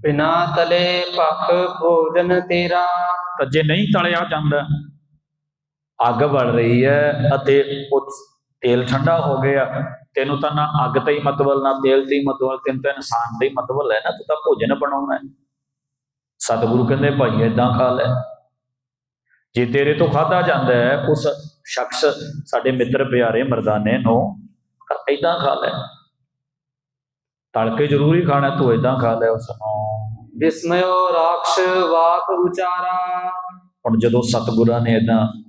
ਬਿਨਾ ਤਲੇ ਭਖ ਭੋਜਨ ਤੇਰਾ। ਤਾਂ ਜੇ ਨਹੀਂ ਤਲਿਆ ਜਾਂਦਾ ਅੱਗ ਬਲ ਰਹੀ ਹੈ ਅਤੇ ਉਹ ਤੇਲ ਠੰਡਾ ਹੋ ਗਿਆ। ਤੈਨੂੰ ਤਾਂ ਨਾ ਅੱਗ ਤੇ ਹੀ ਮਤਵਲ ਨਾ ਤੇਲ ਤੇ ਹੀ ਮਤਵਲ ਤੈਨੂੰ ਤਾਂ ਇਨਸਾਨ ਤੇ ਹੀ ਮਤਵਲ ਹੈ ਨਾ ਤੂੰ ਤਾਂ ਭੋਜਨ ਬਣਾਉਣਾ ਹੈ। ਸਤਿਗੁਰੂ ਕਹਿੰਦੇ ਭਾਈ ਏਦਾਂ ਖਾ ਲੈ। ਜੇ ਤੇਰੇ ਤੋਂ ਖਾਦਾ ਜਾਂਦਾ ਹੈ ਉਸ ਸ਼ਖਸ ਸਾਡੇ ਮਿੱਤਰ ਪਿਆਰੇ ਮਰਦਾਨੇ ਨੂੰ ਏਦਾਂ ਖਾ ਲੈ। ਤੜਕੇ ਜ਼ਰੂਰੀ ਖਾਣਾ ਤੂੰ ਏਦਾਂ ਖਾ ਲੈ ਉਸ ਨੂੰ। ਵਿਸਮਯੋ ਰਾਖਸ਼ ਵਾਕ ਉਚਾਰਾ। ਹੁਣ ਜਦੋਂ ਸਤਿਗੁਰਾਂ ਨੇ ਇਦਾਂ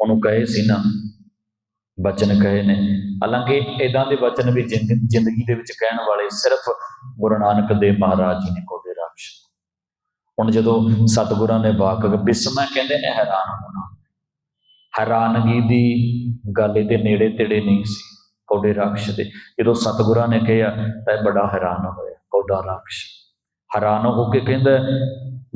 ਉਹਨੂੰ ਕਹੇ ਸੀ ਨਾ ਬਚਨ ਕਹੇ ਨੇ। ਹਾਲਾਂਕਿ ਇਦਾਂ ਦੇ ਬਚਨ ਵੀ ਜ਼ਿੰਦਗੀ ਦੇ ਵਿੱਚ ਕਹਿਣ ਵਾਲੇ ਸਿਰਫ ਗੁਰੂ ਨਾਨਕ ਦੇਵ ਮਹਾਰਾਜ ਜੀ ਨੇ ਕੋਦੇ ਰਾਖਸ਼। ਹੁਣ ਜਦੋਂ ਸਤਿਗੁਰਾਂ ਨੇ ਵਾਕ ਬਿਸਮਾ ਕਹਿੰਦੇ ਨੇ, ਹੈਰਾਨ ਹੋਣਾ। ਹੈਰਾਨਗੀ ਦੀ ਗੱਲ ਇਹਦੇ ਨੇੜੇ ਤੇੜੇ ਨਹੀਂ ਸੀ ਕੋਡੇ ਰਾਖਸ਼ ਦੇ। ਜਦੋਂ ਸਤਿਗੁਰਾਂ ਨੇ ਕਿਹਾ, ਤਾਂ ਬੜਾ ਹੈਰਾਨ ਹੋਇਆ ਕੋਡਾ ਰਾਖਸ਼। ਹੈਰਾਨ ਹੋ ਕੇ ਕਹਿੰਦਾ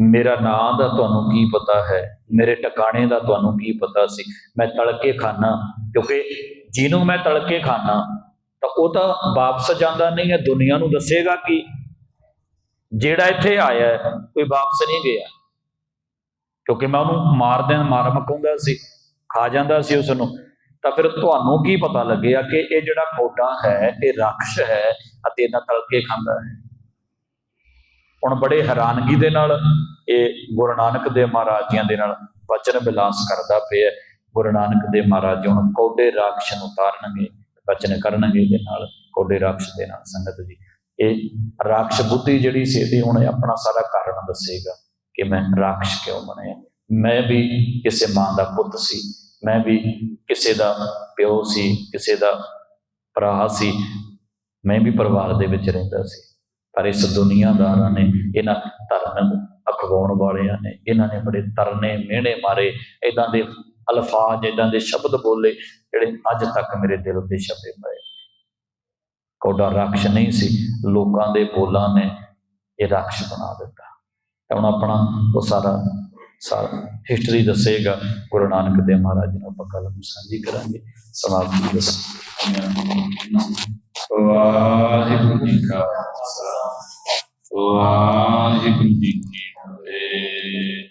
ਮੇਰਾ ਨਾਂ ਦਾ ਤੁਹਾਨੂੰ ਕੀ ਪਤਾ ਹੈ? ਮੇਰੇ ਟਿਕਾਣੇ ਦਾ ਤੁਹਾਨੂੰ ਕੀ ਪਤਾ ਸੀ? ਮੈਂ ਤੜਕੇ ਖਾਣਾ ਕਿਉਂਕਿ ਜਿਹਨੂੰ ਮੈਂ ਤੜਕੇ ਖਾਣਾ ਤਾਂ ਉਹ ਤਾਂ ਵਾਪਸ ਜਾਂਦਾ ਨਹੀਂ ਹੈ, ਦੁਨੀਆ ਨੂੰ ਦੱਸੇਗਾ ਕਿ? ਜਿਹੜਾ ਇੱਥੇ ਆਇਆ ਕੋਈ ਵਾਪਸ ਨਹੀਂ ਗਿਆ। ਕਿਉਂਕਿ ਮੈਂ ਉਹਨੂੰ ਮਾਰ ਦੇਣ, ਮਾਰ ਮਕਾਉਂਦਾ ਸੀ, ਖਾ ਜਾਂਦਾ ਸੀ ਉਸ ਨੂੰ ਤਾਂ ਫਿਰ ਤੁਹਾਨੂੰ ਕੀ ਪਤਾ ਲੱਗਿਆ ਕਿ ਇਹ ਜਿਹੜਾ ਕੋਡਾ ਹੈ, ਇਹ ਰਾਖਸ਼ ਹੈ ਅਤੇ ਇਹਨਾਂ ਤੜਕੇ ਖਾਂਦਾ ਹੈ? ਹੁਣ ਬੜੇ ਹੈਰਾਨਗੀ ਦੇ ਨਾਲ ਇਹ ਗੁਰੂ ਨਾਨਕ ਦੇਵ ਮਹਾਰਾਜ ਜੀਆਂ ਦੇ ਨਾਲ ਵਚਨ ਬਿਲਾਸ ਕਰਦਾ ਪਿਆ ਗੁਰੂ ਨਾਨਕ ਦੇ ਮਹਾਰਾਜ ਜੀ ਹੁਣ ਕੋਡੇ ਰਾਖਸ਼ ਨੂੰ ਉਤਾਰਨਗੇ, ਵਚਨ ਕਰਨਗੇ ਦੇ ਨਾਲ, ਕੋਡੇ ਰਾਖਸ਼ ਦੇ ਨਾਲ। ਸੰਗਤ ਜੀ, ਇਹ ਰਾਖਸ਼ ਬੁੱਧੀ ਜਿਹੜੀ ਸੀ ਇਹਦੀ ਹੁਣ ਇਹ ਆਪਣਾ ਸਾਰਾ ਕਾਰਨ ਦੱਸੇਗਾ ਕਿ ਮੈਂ ਰਾਖਸ਼ ਕਿਉਂ ਬਣਿਆ। ਮੈਂ ਵੀ ਕਿਸੇ ਮਾਂ ਦਾ ਪੁੱਤ ਸੀ, ਮੈਂ ਵੀ ਕਿਸੇ ਦਾ ਪਿਓ ਸੀ, ਕਿਸੇ ਦਾ ਭਰਾ ਸੀ, ਮੈਂ ਵੀ ਪਰਿਵਾਰ ਦੇ ਵਿੱਚ ਰਹਿੰਦਾ ਸੀ। ਪਰ ਇਸ ਦੁਨੀਆਦਾਰਾਂ ਨੇ ਇਹਨਾਂ ਧਰਮ ਅਖਵਾਉਣ ਵਾਲਿਆਂ ਨੇ, ਇਹਨਾਂ ਨੇ ਬੜੇ ਤਰਨੇ ਮਿਹਣੇ ਮਾਰੇ ਇਦਾਂ ਦੇ ਅਲਫਾਜ਼ ਇਦਾਂ ਦੇ ਸ਼ਬਦ ਬੋਲੇ ਜਿਹੜੇ ਅੱਜ ਤੱਕ ਮੇਰੇ ਦਿਲ ਉੱਤੇ ਛਪੇ ਪਏ। ਕੋਡਾ ਰਾਖਸ਼ ਨਹੀਂ ਸੀ, ਲੋਕਾਂ ਦੇ ਬੋਲਾਂ ਨੇ ਇਹ ਰਾਖਸ਼ ਬਣਾ ਦਿੱਤਾ। ਤਾਂ ਹੁਣ ਆਪਣਾ ਉਹ ਸਾਰਾ ਸਾਰਾ ਹਿਸਟਰੀ ਦੱਸੇਗਾ। ਗੁਰੂ ਨਾਨਕ ਦੇਵ ਮਹਾਰਾਜ ਜੀ ਨੂੰ ਆਪਾਂ ਗੱਲ ਨੂੰ ਸਾਂਝੀ ਕਰਾਂਗੇ। ਸਮਾਪਤੀ ਦੱਸ ਵਾਹਿਗੁਰੂ ਜੀ ਕਾ ਖਾਲਸਾ। ਵਾਹਿਗੁਰੂ ਜੀ ਕੀ ਫਤਿਹ।